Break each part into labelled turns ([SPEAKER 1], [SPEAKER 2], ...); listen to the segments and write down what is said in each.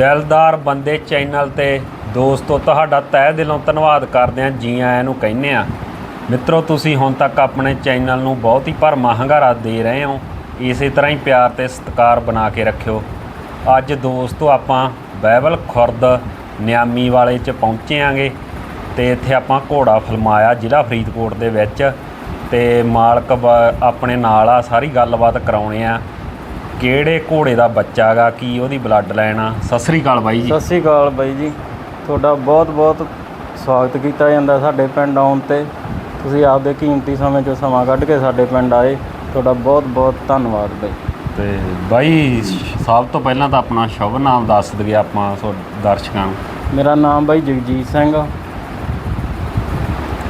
[SPEAKER 1] ਦਿਲਦਾਰ ਬੰਦੇ ਚੈਨਲ ਤੇ ਦੋਸਤੋ, ਤੁਹਾਡਾ ਤਹਿ ਦਿਲੋਂ ਧੰਨਵਾਦ ਕਰਦੇ ਹਾਂ, ਜੀ ਆਇਆਂ ਨੂੰ ਕਹਿੰਦੇ ਆ ਮਿੱਤਰੋ, ਤੁਸੀਂ ਹੁਣ ਤੱਕ ਆਪਣੇ ਚੈਨਲ ਨੂੰ ਬਹੁਤ ਹੀ ਭਰਮਾ ਹੰਗਾਰਾ ਦੇ ਰਹੇ ਹੋ। ਇਸੇ ਤਰ੍ਹਾਂ ਹੀ ਪਿਆਰ ਤੇ ਸਤਿਕਾਰ ਬਣਾ ਕੇ ਰੱਖਿਓ। ਅੱਜ ਦੋਸਤੋ, ਆਪਾਂ ਬਾਈਬਲ ਖੁਰਦ ਨਿਆਮੀ ਵਾਲੇ ਚ ਪਹੁੰਚੇ ਆਂਗੇ ਤੇ ਇੱਥੇ ਆਪਾਂ ਘੋੜਾ ਫਲਮਾਇਆ ਜ਼ਿਲ੍ਹਾ ਫਰੀਦਕੋਟ ਦੇ ਵਿੱਚ ਤੇ ਮਾਲਕ ਆਪਣੇ ਨਾਲ ਆ, ਸਾਰੀ ਗੱਲਬਾਤ ਕਰਾਉਣੇ ਆ। ਕਿਹੜੇ ਘੋੜੇ ਦਾ ਬੱਚਾ ਗਾ? ਕੀ ਉਹਦੀ ਬਲੱਡ ਲਾਈਨ ਆ? ਸਤਿ ਸ੍ਰੀ ਅਕਾਲ ਬਾਈ ਜੀ।
[SPEAKER 2] ਸਤਿ ਸ੍ਰੀ ਅਕਾਲ ਬਾਈ ਜੀ। ਤੁਹਾਡਾ ਬਹੁਤ ਬਹੁਤ ਸਵਾਗਤ ਕੀਤਾ ਜਾਂਦਾ ਸਾਡੇ ਪਿੰਡ ਆਉਣ ਤੇ। ਤੁਸੀਂ ਆਪਦੇ ਕੀਮਤੀ ਸਮੇਂ 'ਚੋਂ ਸਮਾਂ ਕੱਢ ਕੇ ਸਾਡੇ ਪਿੰਡ ਆਏ। ਤੁਹਾਡਾ ਬਹੁਤ ਬਹੁਤ ਧੰਨਵਾਦ ਬਾਈ।
[SPEAKER 1] ਤੇ ਬਾਈ ਸਭ ਤੋਂ ਪਹਿਲਾਂ ਤਾਂ ਆਪਣਾ ਸ਼ੁਭ ਨਾਮ ਦੱਸ ਦਈਏ ਆਪਾਂ ਸੋ ਦਰਸ਼ਕਾਂ ਨੂੰ।
[SPEAKER 2] ਮੇਰਾ ਨਾਮ ਬਾਈ ਜਗਜੀਤ ਸਿੰਘ ਆ।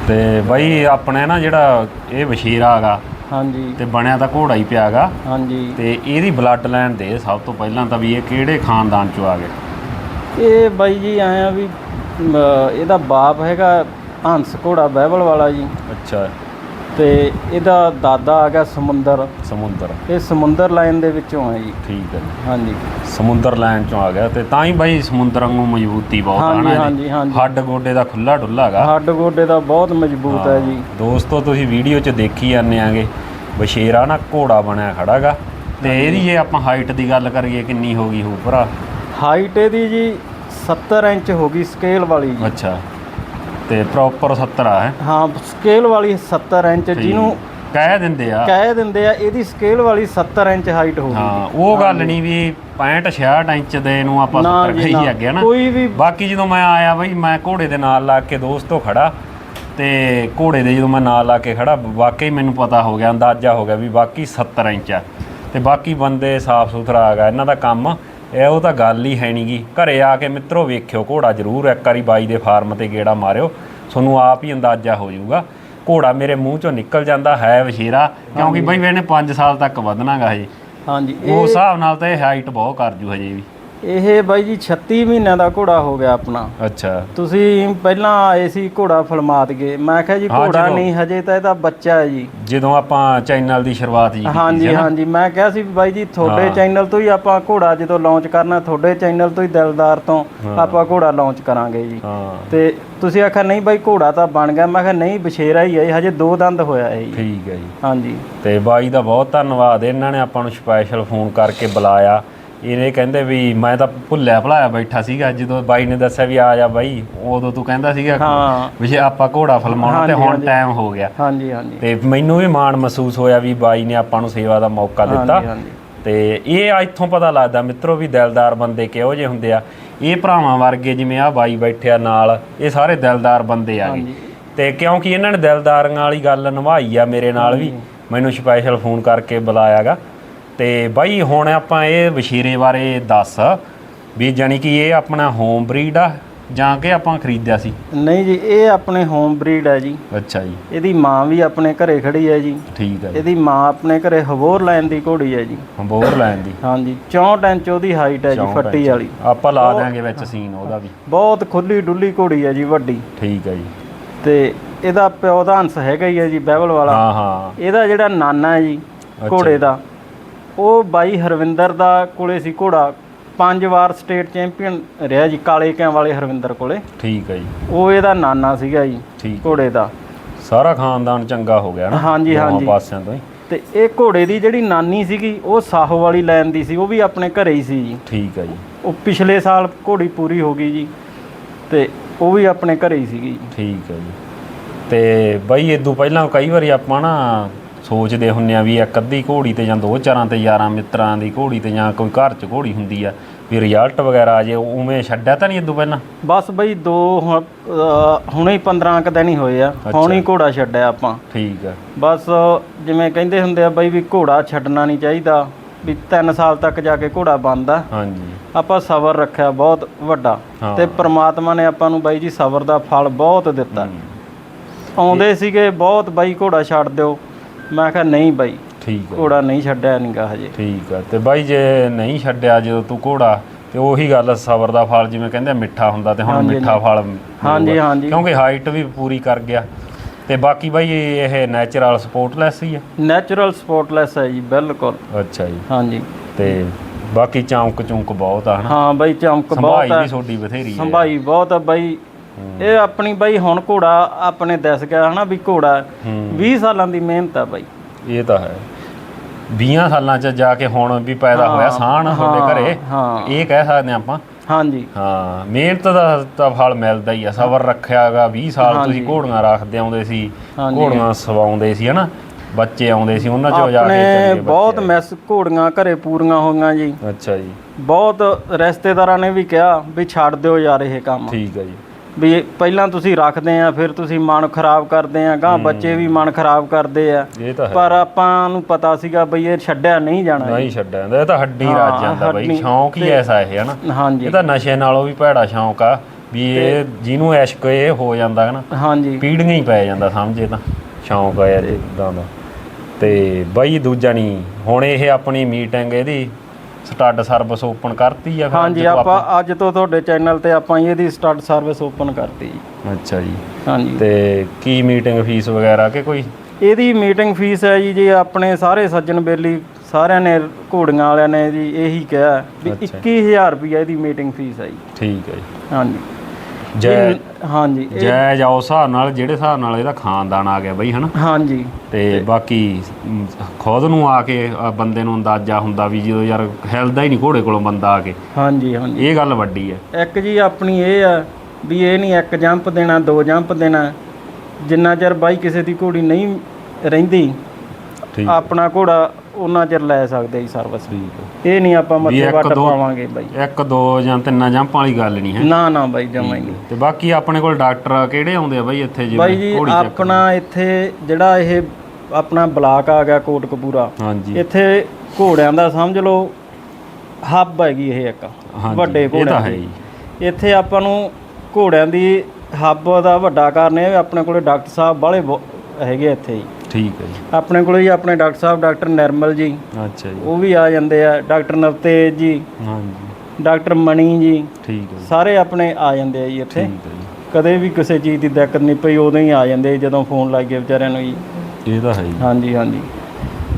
[SPEAKER 1] ਤੇ ਬਾਈ ਆਪਣੇ ਨਾ ਜਿਹੜਾ ਇਹ ਵਸ਼ੀਰਾ ਹੈਗਾ
[SPEAKER 2] ਹਾਂਜੀ।
[SPEAKER 1] ਤੇ ਬਣਿਆ ਤਾਂ ਘੋੜਾ ਹੀ ਪਿਆਗਾ।
[SPEAKER 2] ਹਾਂਜੀ।
[SPEAKER 1] ਤੇ ਇਹਦੀ ਬਲੱਡ ਲਾਈਨ ਦੇ ਸਭ ਤੋਂ ਪਹਿਲਾਂ ਤਾਂ ਵੀ ਇਹ ਕਿਹੜੇ ਖਾਨਦਾਨ ਚੋਂ ਆ ਗਏ?
[SPEAKER 2] ਇਹ ਬਾਈ ਜੀ ਆਏ ਆ ਵੀ ਇਹਦਾ ਬਾਪ ਹੈਗਾ ਹੰਸ ਘੋੜਾ ਬਹਿਬਲ ਵਾਲਾ ਜੀ।
[SPEAKER 1] ਅੱਛਾ।
[SPEAKER 2] ਤੇ ਇਹਦਾ ਦਾਦਾ ਆ ਗਿਆ ਸਮੁੰਦਰ।
[SPEAKER 1] ਸਮੁੰਦਰ।
[SPEAKER 2] ਇਹ ਸਮੁੰਦਰ ਲਾਈਨ ਦੇ ਵਿੱਚੋਂ ਆ ਜੀ।
[SPEAKER 1] ਠੀਕ ਹੈ ਜੀ।
[SPEAKER 2] ਹਾਂਜੀ।
[SPEAKER 1] ਸਮੁੰਦਰ ਲਾਈਨ ਚੋਂ ਆ ਗਿਆ ਤੇ ਤਾਂ ਹੀ ਬਾਈ ਸਮੁੰਦਰ ਵਾਂਗੂ ਮਜ਼ਬੂਤੀ ਬਹੁਤ
[SPEAKER 2] ਹਾਂਜੀ,
[SPEAKER 1] ਨਾ
[SPEAKER 2] ਹਾਂਜੀ। ਹਾਂਜੀ।
[SPEAKER 1] ਹੱਡ ਗੋਡੇ ਦਾ ਖੁੱਲਾ ਡੁੱਲਾ ਹੈਗਾ।
[SPEAKER 2] ਹੱਡ ਗੋਡੇ ਦਾ ਬਹੁਤ ਮਜ਼ਬੂਤ ਹੈ ਜੀ।
[SPEAKER 1] ਦੋਸਤੋ ਤੁਸੀਂ ਵੀਡੀਓ 'ਚ ਦੇਖੀ ਜਾਂਦੇ ਆਂਗੇ। ਬਸ਼ੇਰਾ ਨਾ ਘੋੜਾ ਬਣਿਆ ਖੜਾਗਾ ਤੇ ਇਹਦੀ ਜੇ ਆਪਾਂ ਹਾਈਟ ਦੀ ਗੱਲ ਕਰੀਏ ਕਿੰਨੀ ਹੋ ਗਈ ਹੋ ਭਰਾ?
[SPEAKER 2] ਹਾਈਟ ਇਹਦੀ ਜੀ 70 ਇੰਚ ਹੋ ਗਈ ਸਕੇਲ ਵਾਲੀ ਜੀ।
[SPEAKER 1] ਅੱਛਾ। ਤੇ ਪ੍ਰੋਪਰ 70 ਆ ਹੈ
[SPEAKER 2] ਹਾਂ ਸਕੇਲ ਵਾਲੀ 70 ਇੰਚ ਜਿਹਨੂੰ
[SPEAKER 1] ਕਹਿ ਦਿੰਦੇ ਆ।
[SPEAKER 2] ਕਹਿ ਦਿੰਦੇ ਆ ਇਹਦੀ ਸਕੇਲ ਵਾਲੀ 70 ਇੰਚ ਹਾਈਟ ਹੋਊਗੀ
[SPEAKER 1] ਹਾਂ ਉਹ ਗੱਲ ਨਹੀਂ ਵੀ 65 66 ਇੰਚ ਦੇ ਨੂੰ ਆਪਾਂ
[SPEAKER 2] ਨਾ
[SPEAKER 1] 70
[SPEAKER 2] ਜੀ,
[SPEAKER 1] ਕਹੀ। ਅੱਗੇ ਨਾ
[SPEAKER 2] ਕੋਈ ਵੀ
[SPEAKER 1] ਬਾਕੀ ਜਦੋਂ ਮੈਂ ਆਇਆ ਬਈ ਮੈਂ ਘੋੜੇ ਦੇ ਨਾਲ ਲਾ ਕੇ ਦੋਸਤੋ ਖੜਾ ਤੇ ਘੋੜੇ ਦੇ ਜਦੋਂ ਮੈਂ ਨਾਲ ਲਾ ਕੇ ਖੜਾ ਵਾਕਈ ਮੈਨੂੰ ਪਤਾ ਹੋ ਗਿਆ ਅੰਦਾਜ਼ਾ ਹੋ ਗਿਆ ਵੀ ਬਾਕੀ 70 ਇੰਚ ਆ। ਤੇ ਬਾਕੀ ਬੰਦੇ ਸਾਫ਼ ਸੁਥਰਾ ਆ ਗਿਆ ਇਹਨਾਂ ਦਾ ਕੰਮ ਇਹ ਉਹ ਤਾਂ ਗੱਲ ਹੀ ਹੈ ਨਹੀਂਗੀ ਘਰੇ ਆ ਕੇ ਮਿੱਤਰੋ ਵੇਖਿਓ ਘੋੜਾ ਜ਼ਰੂਰ ਇੱਕ ਵਾਰੀ ਬਾਈ ਦੇ ਫਾਰਮ ਤੇ ਗੇੜਾ ਮਾਰਿਓ। ਤੁਹਾਨੂੰ ਆਪ ਹੀ ਅੰਦਾਜ਼ਾ ਹੋ ਜਾਊਗਾ। ਘੋੜਾ ਮੇਰੇ ਮੂੰਹ ਚੋਂ ਨਿਕਲ ਜਾਂਦਾ ਹੈ ਵਸ਼ੀਰਾ ਕਿਉਂਕਿ ਬਈ ਇਹਨੇ 5 ਸਾਲ ਤੱਕ ਵਧਣਾਗਾ ਹਜੇ
[SPEAKER 2] ਹਾਂਜੀ
[SPEAKER 1] ਉਸ ਹਿਸਾਬ ਨਾਲ ਤਾਂ ਇਹ ਹਾਈਟ ਬਹੁਤ ਕਰ ਜੂ ਹਜੇ ਵੀ।
[SPEAKER 2] ਇਹ ਬਾਈ ਜੀ 36 ਮਹੀਨਿਆਂ ਦਾ ਘੋੜਾ ਹੋ ਗਿਆ ਆਪਣਾ।
[SPEAKER 1] ਅੱਛਾ।
[SPEAKER 2] ਤੁਸੀਂ ਪਹਿਲਾਂ ਆਏ ਸੀ ਘੋੜਾ ਫਲਮਾਤ ਗਏ ਮੈਂ ਕਿਹਾ ਜੀ
[SPEAKER 1] ਹਾਂ,
[SPEAKER 2] ਘੋੜਾ
[SPEAKER 1] ਜਦੋਂ-
[SPEAKER 2] ਨਹੀਂ ਹਜੇ ਤਾਂ ਇਹਦਾ ਬੱਚਾ ਹੈ ਜੀ।
[SPEAKER 1] ਜਦੋਂ ਆਪਾਂ ਚੈਨਲ ਦੀ ਸ਼ੁਰੂਆਤ ਜੀ ਕੀਤੀ
[SPEAKER 2] ਹਾਂਜੀ
[SPEAKER 1] ਨਾ
[SPEAKER 2] ਹਾਂਜੀ। ਮੈਂ ਕਿਹਾ ਸੀ ਵੀ ਬਾਈ ਜੀ ਤੁਹਾਡੇ
[SPEAKER 1] ਹਾਂ।
[SPEAKER 2] ਚੈਨਲ ਤੋਂ ਹੀ ਆਪਾਂ ਘੋੜਾ ਜਦੋਂ ਲਾਂਚ ਕਰਨਾ ਤੁਹਾਡੇ ਚੈਨਲ ਤੋਂ ਹੀ ਦਿਲਦਾਰ ਤੋਂ
[SPEAKER 1] ਹਾਂ।
[SPEAKER 2] ਆਪਾਂ ਘੋੜਾ ਲਾਂਚ ਕਰਾਂਗੇ ਜੀ।
[SPEAKER 1] ਹਾਂ।
[SPEAKER 2] ਤੇ ਤੁਸੀਂ ਆਖਿਆ ਨਹੀਂ ਬਾਈ ਘੋੜਾ ਤਾਂ ਬਣ ਗਿਆ। ਮੈਂ ਕਿਹਾ ਨਹੀਂ ਬਛੇਰਾ ਹੀ ਹੈ ਇਹ, ਹਜੇ ਦੋ ਦੰਦ ਹੋਇਆ ਹੈ ਜੀ।
[SPEAKER 1] ਠੀਕ ਹੈ ਜੀ।
[SPEAKER 2] ਹਾਂਜੀ।
[SPEAKER 1] ਤੇ ਬਾਈ ਦਾ ਬਹੁਤ ਧੰਨਵਾਦ। ਇਹਨਾਂ ਨੇ ਆਪਾਂ ਨੂੰ ਸਪੈਸ਼ਲ ਫੋਨ ਕਰਕੇ ਬੁਲਾਇਆ। ਇਹਨੇ ਕਹਿੰਦੇ ਵੀ ਮੈਂ ਤਾਂ ਭੁੱਲਿਆ ਭੁਲਾਇਆ ਬੈਠਾ ਸੀਗਾ ਜਦੋਂ ਬਾਈ ਨੇ ਦੱਸਿਆ ਵੀ ਆ ਜਾ ਬਾਈ ਉਦੋਂ ਤੂੰ ਕਹਿੰਦਾ ਸੀਗਾ
[SPEAKER 2] ਹਾਂ।
[SPEAKER 1] ਵੀ ਆਪਾਂ ਘੋੜਾ ਫਲਮਾਉਣਾ ਤੇ ਹੁਣ। ਟਾਈਮ ਹੋ ਗਿਆ
[SPEAKER 2] ਹਾਂਜੀ ਹਾਂਜੀ
[SPEAKER 1] ਤੇ ਮੈਨੂੰ ਵੀ ਮਾਣ ਮਹਿਸੂਸ ਹੋਇਆ ਵੀ ਬਾਈ ਨੇ ਆਪਾਂ ਨੂੰ ਸੇਵਾ ਦਾ ਮੌਕਾ ਦਿੱਤਾ
[SPEAKER 2] ਹਾਂਜੀ, ਹਾਂਜੀ।
[SPEAKER 1] ਤੇ ਇਹ ਇੱਥੋਂ ਪਤਾ ਲੱਗਦਾ ਮਿੱਤਰੋ ਵੀ ਦਿਲਦਾਰ ਬੰਦੇ ਕਿਹੋ ਜਿਹੇ ਹੁੰਦੇ ਆ ਇਹ ਭਰਾਵਾਂ ਵਰਗੇ ਜਿਵੇਂ ਆ ਬਾਈ ਬੈਠਿਆ ਨਾਲ ਇਹ ਸਾਰੇ ਦਿਲਦਾਰ ਬੰਦੇ ਆਗੇ
[SPEAKER 2] ਹਾਂਜੀ।
[SPEAKER 1] ਤੇ ਕਿਉਂਕਿ ਇਹਨਾਂ ਨੇ ਦਿਲਦਾਰੀਆਂ ਵਾਲੀ ਗੱਲ ਨਿਭਾਈ ਆ ਮੇਰੇ ਨਾਲ ਵੀ ਮੈਨੂੰ ਸਪੈਸ਼ਲ ਫੋਨ ਕਰਕੇ ਬੁਲਾਇਆਗਾ ਤੇ ਬਾਈ ਹੁਣ ਆਪਾਂ ਇਹ ਵਸ਼ੀਰੇ ਬਾਰੇ ਦੱਸ ਵੀ ਜਾਨੀ ਕਿ ਇਹ ਆਪਣਾ ਹੋਮ ਬਰੀਡ ਆ ਜਾਂ ਕਿ ਆਪਾਂ ਖਰੀਦਿਆ ਸੀ?
[SPEAKER 2] ਨਹੀਂ ਜੀ ਇਹ ਆਪਣੇ ਹੋਮ ਬਰੀਡ ਹੈ ਜੀ।
[SPEAKER 1] ਅੱਛਾ ਜੀ।
[SPEAKER 2] ਇਹਦੀ ਮਾਂ ਵੀ ਆਪਣੇ ਘਰੇ ਖੜੀ ਹੈ ਜੀ।
[SPEAKER 1] ਠੀਕ ਹੈ ਜੀ।
[SPEAKER 2] ਇਹਦੀ ਮਾਂ ਆਪਣੇ ਘਰੇ ਹਵੋਰ ਲੈਣ ਦੀ ਘੋੜੀ ਹੈ ਜੀ।
[SPEAKER 1] ਹੰਬੋਰ ਲੈਣ ਦੀ?
[SPEAKER 2] ਹਾਂਜੀ 64 ਇੰਚ ਉਹਦੀ ਹਾਈਟ ਹੈ ਜੀ
[SPEAKER 1] 64
[SPEAKER 2] ਫੱਟੀ। ਵਾਲੀ।
[SPEAKER 1] ਆਪਾਂ ਲਾ ਦਿਆਂਗੇ ਵਿੱਚ ਸੀਨ ਉਹਦਾ ਵੀ।
[SPEAKER 2] ਬਹੁਤ ਖੁੱਲੀ ਡੁੱਲੀ ਘੋੜੀ ਹੈ ਜੀ ਵੱਡੀ।
[SPEAKER 1] ਠੀਕ ਹੈ ਜੀ।
[SPEAKER 2] ਤੇ ਇਹਦਾ ਪਿਓ ਦਾ ਹੰਸ ਹੈਗਾ ਹੀ ਹੈ ਜੀ ਬਹਿਬਲ ਵਾਲਾ।
[SPEAKER 1] ਹਾਂ ਹਾਂ।
[SPEAKER 2] ਇਹਦਾ ਜਿਹੜਾ ਨਾਨਾ ਹੈ ਜੀ ਘੋੜੇ ਦਾ। ਉਹ ਬਾਈ ਹਰਵਿੰਦਰ ਦਾ ਕੋਲੇ ਸੀ ਘੋੜਾ। ਪੰਜ ਵਾਰ ਸਟੇਟ ਚੈਂਪੀਅਨ ਰਿਹਾ ਜੀ ਕਾਲੇ ਕਿਆਂ ਵਾਲੇ ਹਰਵਿੰਦਰ ਕੋਲੇ।
[SPEAKER 1] ਠੀਕ ਹੈ ਜੀ।
[SPEAKER 2] ਉਹ ਇਹਦਾ ਨਾਨਾ ਸੀਗਾ ਜੀ
[SPEAKER 1] ਠੀਕ।
[SPEAKER 2] ਘੋੜੇ ਦਾ।
[SPEAKER 1] ਸਾਰਾ ਖਾਨਦਾਨ ਚੰਗਾ ਹੋ ਗਿਆ ਨਾ
[SPEAKER 2] ਹਾਂਜੀ,
[SPEAKER 1] ਦੋਵਾਂ
[SPEAKER 2] ਹਾਂਜੀ।
[SPEAKER 1] ਪਾਸਿਆਂ ਤੋਂ ਹੀ।
[SPEAKER 2] ਤੇ ਇਹ ਘੋੜੇ ਦੀ ਜਿਹੜੀ ਨਾਨੀ ਸੀਗੀ ਉਹ ਸਾਹੋ ਵਾਲੀ ਲੈਣ ਦੀ ਸੀ ਉਹ ਵੀ ਆਪਣੇ ਘਰੇ ਹੀ ਸੀ ਜੀ।
[SPEAKER 1] ਠੀਕ ਹੈ ਜੀ।
[SPEAKER 2] ਉਹ ਪਿਛਲੇ ਸਾਲ ਘੋੜੀ ਪੂਰੀ ਹੋ ਗਈ ਜੀ ਤੇ ਉਹ ਵੀ ਆਪਣੇ ਘਰੇ ਹੀ ਸੀਗੀ ਜੀ।
[SPEAKER 1] ਠੀਕ ਹੈ ਜੀ। ਤੇ ਬਈ ਇਦੋਂ ਪਹਿਲਾਂ ਕਈ ਵਾਰੀ ਆਪਾਂ ਨਾ ਸੋਚਦੇ ਹੁੰਨੇ ਆ ਵੀ ਇੱਕ ਅੱਧੀ ਘੋੜੀ ਤੇ ਜਾਂ ਦੋ ਚਾਰਾਂ ਤੇ ਯਾਰਾਂ ਮਿੱਤਰਾਂ ਦੀ ਘੋੜੀ ਤੇ ਜਾਂ ਕੋਈ ਘਰ 'ਚ ਘੋੜੀ ਹੁੰਦੀ ਆ ਵੀ ਰਿਜ਼ਲਟ ਵਗੈਰਾ ਆ ਜੇ ਉਵੇਂ ਛੱਡਿਆ ਤਾਂ ਨਹੀਂ ਇਦੋਂ ਪਹਿਲਾਂ?
[SPEAKER 2] ਬਸ ਬਈ ਦੋ ਹੁਣ, ਅਹ, ਹੁਣੇ ਹੀ 15 ਕ ਦਿਨ ਹੀ ਹੋਏ ਆ ਹੁਣ ਹੀ ਘੋੜਾ ਛੱਡਿਆ ਆਪਾਂ।
[SPEAKER 1] ਠੀਕ ਹੈ
[SPEAKER 2] ਬਸ ਜਿਵੇਂ ਕਹਿੰਦੇ ਹੁੰਦੇ ਆ ਬਈ ਵੀ ਘੋੜਾ ਛੱਡਣਾ ਨਹੀਂ ਚਾਹੀਦਾ ਵੀ 3 ਸਾਲ ਤੱਕ ਜਾ ਕੇ ਘੋੜਾ ਬਣਦਾ
[SPEAKER 1] ਹਾਂਜੀ।
[SPEAKER 2] ਆਪਾਂ ਸਬਰ ਰੱਖਿਆ ਬਹੁਤ ਵੱਡਾ
[SPEAKER 1] ਹਾਂ।
[SPEAKER 2] ਤੇ ਪ੍ਰਮਾਤਮਾ ਨੇ ਆਪਾਂ ਨੂੰ ਬਾਈ ਜੀ ਸਬਰ ਦਾ ਫਲ ਬਹੁਤ ਦਿੱਤਾ। ਆਉਂਦੇ ਸੀਗੇ ਬਹੁਤ ਬਾਈ ਘੋੜਾ ਛੱਡ ਦਿਓ। ਮੈਂ ਕਿਹਾ ਨਹੀਂ ਬਾਈ
[SPEAKER 1] ਠੀਕ ਹੈ
[SPEAKER 2] ਘੋੜਾ ਨਹੀਂ ਛੱਡਿਆ ਨਹੀਂਗਾ ਹਜੇ।
[SPEAKER 1] ਠੀਕ ਆ ਤੇ ਬਾਈ ਜੇ ਨਹੀਂ ਛੱਡਿਆ ਜਦੋਂ ਤੂੰ ਘੋੜਾ ਤੇ ਉਹੀ ਗੱਲ ਸਬਰ ਦਾ ਫਲ ਜਿਵੇਂ ਕਹਿੰਦੇ ਆ ਮਿੱਠਾ ਹੁੰਦਾ ਤੇ ਹੁਣ
[SPEAKER 2] ਹਾਂਜੀ,
[SPEAKER 1] ਮਿੱਠਾ ਫਲ
[SPEAKER 2] ਹਾਂਜੀ,
[SPEAKER 1] ਮਿਲੂਗਾ।
[SPEAKER 2] ਹਾਂਜੀ।
[SPEAKER 1] ਕਿਉਂਕਿ ਹਾਈਟ ਵੀ ਪੂਰੀ ਕਰ ਗਿਆ। ਤੇ ਬਾਕੀ ਬਾਈ ਇਹ ਨੈਚੁਰਲ ਸਪੋਰਟਲੈਸ ਹੀ ਆ।
[SPEAKER 2] ਨੈਚੁਰਲ ਸਪੋਰਟਲੈਸ ਹੈ ਜੀ ਬਿਲਕੁਲ।
[SPEAKER 1] ਅੱਛਾ ਜੀ।
[SPEAKER 2] ਹਾਂਜੀ।
[SPEAKER 1] ਤੇ ਬਾਕੀ ਚੌਂਕ ਚੁੰਕ ਬਹੁਤ ਆ ਹਨਾ?
[SPEAKER 2] ਹਾਂ ਬਾਈ ਚਮਕ
[SPEAKER 1] ਸੰਭਾਈ
[SPEAKER 2] ਬਹੁਤ
[SPEAKER 1] ਵੀ
[SPEAKER 2] ਹੈ
[SPEAKER 1] ਤੁਹਾਡੀ ਬਥੇਰੀ ਹੈ।
[SPEAKER 2] ਸੰਭਾਈ ਬਹੁਤ ਆ ਬਾਈ। ਇਹ ਆਪਣੀ ਬਾਈ ਹੁਣ ਘੋੜਾ ਆਪਣੇ ਦਿਸ ਗਿਆ ਹਨਾ ਵੀ ਘੋੜਾ
[SPEAKER 1] ਹੂੰ।
[SPEAKER 2] 20 ਸਾਲਾਂ ਦੀ ਮਿਹਨਤ ਆ ਬਾਈ।
[SPEAKER 1] ਇਹ ਤਾਂ ਹੈ। 20 ਸਾਲਾਂ ਚ ਜਾ ਕੇ ਹੁਣ ਵੀ ਪੈਦਾ ਹੋਇਆ ਸਾਣ ਤੁਹਾਡੇ ਘਰੇ। ਇਹ ਕਹਿ ਸਕਦੇ ਆਪਾਂ।
[SPEAKER 2] ਹਾਂਜੀ।
[SPEAKER 1] ਹਾਂ ਮਿਹਨਤ ਦਾ ਤਾਂ ਫਲ ਮਿਲਦਾ ਹੀ ਆ। ਸਬਰ ਰੱਖਿਆਗਾ। 20 ਸਾਲ ਤੁਸੀਂ ਘੋੜੀਆਂ ਰੱਖਦੇ ਆਉਂਦੇ ਸੀ। ਘੋੜੀਆਂ ਸਵਾਉਂਦੇ ਸੀ ਹਨਾ। ਬੱਚੇ ਆਉਂਦੇ ਸੀ ਉਹਨਾਂ ਚੋਂ ਜਾ ਕੇ
[SPEAKER 2] ਬਹੁਤ ਮੈਸ ਘੋੜੀਆਂ ਘਰੇ ਪੂਰੀਆਂ ਹੋਈਆਂ ਜੀ।
[SPEAKER 1] ਅੱਛਾ ਜੀ।
[SPEAKER 2] ਬਹੁਤ ਰਿਸ਼ਤੇਦਾਰਾਂ ਨੇ ਵੀ ਕਿਹਾ ਵੀ ਛੱਡ ਦਿਓ ਯਾਰ ਇਹ ਕੰਮ।
[SPEAKER 1] ਠੀਕ ਹੈ ਜੀ।
[SPEAKER 2] ਵੀ ਪਹਿਲਾਂ ਤੁਸੀਂ ਰੱਖਦੇ ਆ ਫਿਰ ਤੁਸੀਂ ਮਨ ਖਰਾਬ ਕਰਦੇ ਆ ਗਾਂ ਬੱਚੇ ਵੀ ਮਨ ਖਰਾਬ ਕਰਦੇ ਆ।
[SPEAKER 1] ਇਹ ਤਾਂ ਹੈ।
[SPEAKER 2] ਪਰ ਆਪਾਂ ਨੂੰ ਪਤਾ ਸੀਗਾ ਬਈ ਇਹ ਛੱਡਿਆ ਨਹੀਂ ਜਾਣਾ
[SPEAKER 1] ਨਹੀਂ ਛੱਡਿਆ ਜਾਂਦਾ ਇਹ ਤਾਂ ਹੱਡੀ
[SPEAKER 2] ਹਾਂ,
[SPEAKER 1] ਰਾਜ ਜਾਂਦਾ ਬਈ
[SPEAKER 2] ਹੱਡੀ
[SPEAKER 1] ਸ਼ੌਂਕ ਹੀ ਐਸਾ ਇਹ ਹਨਾ।
[SPEAKER 2] ਹਾਂਜੀ।
[SPEAKER 1] ਇਹ ਤਾਂ ਨਸ਼ੇ ਨਾਲੋਂ ਵੀ ਭੈੜਾ ਸ਼ੌਂਕ ਆ ਵੀ ਇਹ ਜਿਹਨੂੰ ਐਸ਼ਕ ਇਹ ਹੋ ਜਾਂਦਾ ਹੈ ਨਾ
[SPEAKER 2] ਹਾਂਜੀ।
[SPEAKER 1] ਪੀੜੀਆਂ ਹੀ ਪੈ ਜਾਂਦਾ ਸਮਝੇ ਤਾਂ। ਸ਼ੌਂਕ ਆ ਯਾਰ ਇਦਾਂ ਦਾ। ਤੇ ਬਾਈ ਦੂਜਾ ਨਹੀਂ ਹੁਣ ਇਹ ਆਪਣੀ ਮੀਟਿੰਗ ਇਹਦੀ ਸਟੱਡ ਸਰਵਿਸ ਓਪਨ ਕਰਤੀ ਆ ਫਿਰ
[SPEAKER 2] ਹਾਂਜੀ ਆਪਾਂ ਅੱਜ ਤੋਂ ਤੁਹਾਡੇ ਚੈਨਲ ਤੇ ਆਪਾਂ ਇਹਦੀ ਸਟਾਰਟ ਸਰਵਿਸ ਓਪਨ ਕਰਤੀ ਜੀ।
[SPEAKER 1] ਅੱਛਾ ਜੀ।
[SPEAKER 2] ਹਾਂਜੀ।
[SPEAKER 1] ਤੇ ਕੀ ਮੀਟਿੰਗ ਫੀਸ ਵਗੈਰਾ ਕਿ ਕੋਈ?
[SPEAKER 2] ਇਹਦੀ ਮੀਟਿੰਗ ਫੀਸ ਹੈ ਜੀ ਜੇ ਆਪਣੇ ਸਾਰੇ ਸੱਜਣ ਬੇਲੀ ਸਾਰਿਆਂ ਨੇ ਘੋੜੀਆਂ ਵਾਲਿਆਂ ਨੇ ਜੀ ਇਹੀ ਕਿਹਾ ਵੀ
[SPEAKER 1] ਅੱਛਾ।
[SPEAKER 2] 21000 ਰੁਪਏ ਇਹਦੀ ਮੀਟਿੰਗ ਫੀਸ ਹੈ ਜੀ।
[SPEAKER 1] ਠੀਕ ਹੈ ਜੀ।
[SPEAKER 2] ਹਾਂਜੀ।
[SPEAKER 1] ਜੈ
[SPEAKER 2] ਇਹ- ਹਾਂਜੀ ਇਹ-
[SPEAKER 1] ਜੈ ਜਾਓ ਹਿਸਾਬ ਨਾਲ ਜਿਹੜੇ ਹਿਸਾਬ ਨਾਲ ਇਹਦਾ ਖਾਨਦਾਨ ਆ ਗਿਆ ਬਈ ਹਨਾ?
[SPEAKER 2] ਹਾਂਜੀ।
[SPEAKER 1] ਤੇ ਬਾਕੀ ਮ, ਖੁਦ ਨੂੰ ਆ ਕੇ ਆ ਬੰਦੇ ਨੂੰ ਅੰਦਾਜ਼ਾ ਹੁੰਦਾ ਵੀ ਜਦੋਂ ਯਾਰ ਹਿਲਦਾ ਹੀ ਨਹੀਂ ਘੋੜੇ ਕੋਲੋਂ ਬੰਦਾ ਆ ਕੇ।
[SPEAKER 2] ਹਾਂਜੀ ਹਾਂਜੀ।
[SPEAKER 1] ਇਹ ਗੱਲ ਵੱਡੀ ਹੈ।
[SPEAKER 2] ਇੱਕ ਜੀ ਆਪਣੀ ਇਹ ਆ ਵੀ ਇਹ ਨਹੀਂ ਇੱਕ ਜੰਪ ਦੇਣਾ ਦੋ ਜੰਪ ਦੇਣਾ। ਜਿੰਨਾ ਚਿਰ ਬਾਈ ਕਿਸੇ ਦੀ ਘੋੜੀ ਨਹੀਂ ਰਹਿੰਦੀ
[SPEAKER 1] ਠੀਕ।
[SPEAKER 2] ਆਪਣਾ ਘੋੜਾ ਉਹਨਾਂ ਚਿਰ ਲੈ ਸਕਦੇ ਜੀ ਸਰਵਿਸ
[SPEAKER 1] ਠੀਕ
[SPEAKER 2] ਇਹ ਨਹੀਂ ਆਪਾਂ
[SPEAKER 1] ਵੀ
[SPEAKER 2] ਮੱਥੇ
[SPEAKER 1] ਇੱਕ
[SPEAKER 2] ਵੱਟ
[SPEAKER 1] ਦੋ-
[SPEAKER 2] ਪਾਵਾਂਗੇ ਬਾਈ।
[SPEAKER 1] ਇੱਕ ਦੋ ਜਾਂ ਤਿੰਨਾਂ ਜੰਪਾਂ ਵਾਲੀ ਗੱਲ ਨਹੀਂ ਹੈ।
[SPEAKER 2] ਨਾ ਨਾ ਬਾਈ ਜਮਾ ਹੀ ਨਹੀਂ।
[SPEAKER 1] ਤੇ ਬਾਕੀ ਆਪਣੇ ਕੋਲ ਡਾਕਟਰ ਕਿਹੜੇ ਆਉਂਦੇ ਆ ਬਾਈ ਇੱਥੇ
[SPEAKER 2] ਬਾਈ ਜੀ
[SPEAKER 1] ਘੋੜੀ ਚੱਕ
[SPEAKER 2] ਆਪਣਾ ਇੱਥੇ ਜਿਹੜਾ ਇਹ ਆਪਣਾ ਬਲਾਕ ਆ ਗਿਆ ਕੋਟਕਪੂਰਾ।
[SPEAKER 1] ਹਾਂਜੀ।
[SPEAKER 2] ਇੱਥੇ ਘੋੜਿਆਂ ਦਾ ਸਮਝ ਲਓ ਹੱਬ ਹੈਗੀ ਇਹ ਇੱਕ।
[SPEAKER 1] ਹਾਂਜੀ,
[SPEAKER 2] ਵੱਡੇ
[SPEAKER 1] ਇਹ ਤਾਂ
[SPEAKER 2] ਘੋੜਿਆਂ
[SPEAKER 1] ਹੈ
[SPEAKER 2] ਦੀ। ਇੱਥੇ ਆਪਾਂ ਨੂੰ ਘੋੜਿਆਂ ਦੀ ਹੱਬ ਦਾ ਵੱਡਾ ਕਾਰਨ ਇਹ ਵੀ ਆਪਣੇ ਕੋਲੇ ਡਾਕਟਰ ਸਾਹਿਬ ਬਾਹਲੇ ਬਹੁ- ਹੈਗੇ ਆ ਇੱਥੇ ਜੀ।
[SPEAKER 1] ਠੀਕ ਹੈ ਜੀ।
[SPEAKER 2] ਆਪਣੇ ਕੋਲੇ ਜੀ ਆਪਣੇ ਡਾਕਟਰ ਸਾਹਿਬ ਡਾਕਟਰ ਨਿਰਮਲ ਜੀ।
[SPEAKER 1] ਅੱਛਾ ਜੀ।
[SPEAKER 2] ਉਹ ਵੀ ਆ ਜਾਂਦੇ ਆ ਡਾਕਟਰ ਨਵਤੇਜ ਜੀ।
[SPEAKER 1] ਹਾਂਜੀ।
[SPEAKER 2] ਡਾਕਟਰ ਮਣੀ ਜੀ।
[SPEAKER 1] ਠੀਕ ਹੈ
[SPEAKER 2] ਸਾਰੇ ਆਪਣੇ ਆ ਜਾਂਦੇ ਆ ਜੀ ਇੱਥੇ। ਕਦੇ ਵੀ ਕਿਸੇ ਚੀਜ਼ ਦੀ ਦਿੱਕਤ ਨਹੀਂ ਪਈ ਉਦੋਂ ਹੀ ਆ ਜਾਂਦੇ ਜਦੋਂ ਫੋਨ ਲੱਗ ਗਿਆ ਵਿਚਾਰਿਆਂ ਨੂੰ ਜੀ।
[SPEAKER 1] ਜੀ ਇਹ ਤਾਂ ਹੈ ਜੀ।
[SPEAKER 2] ਹਾਂਜੀ ਹਾਂਜੀ।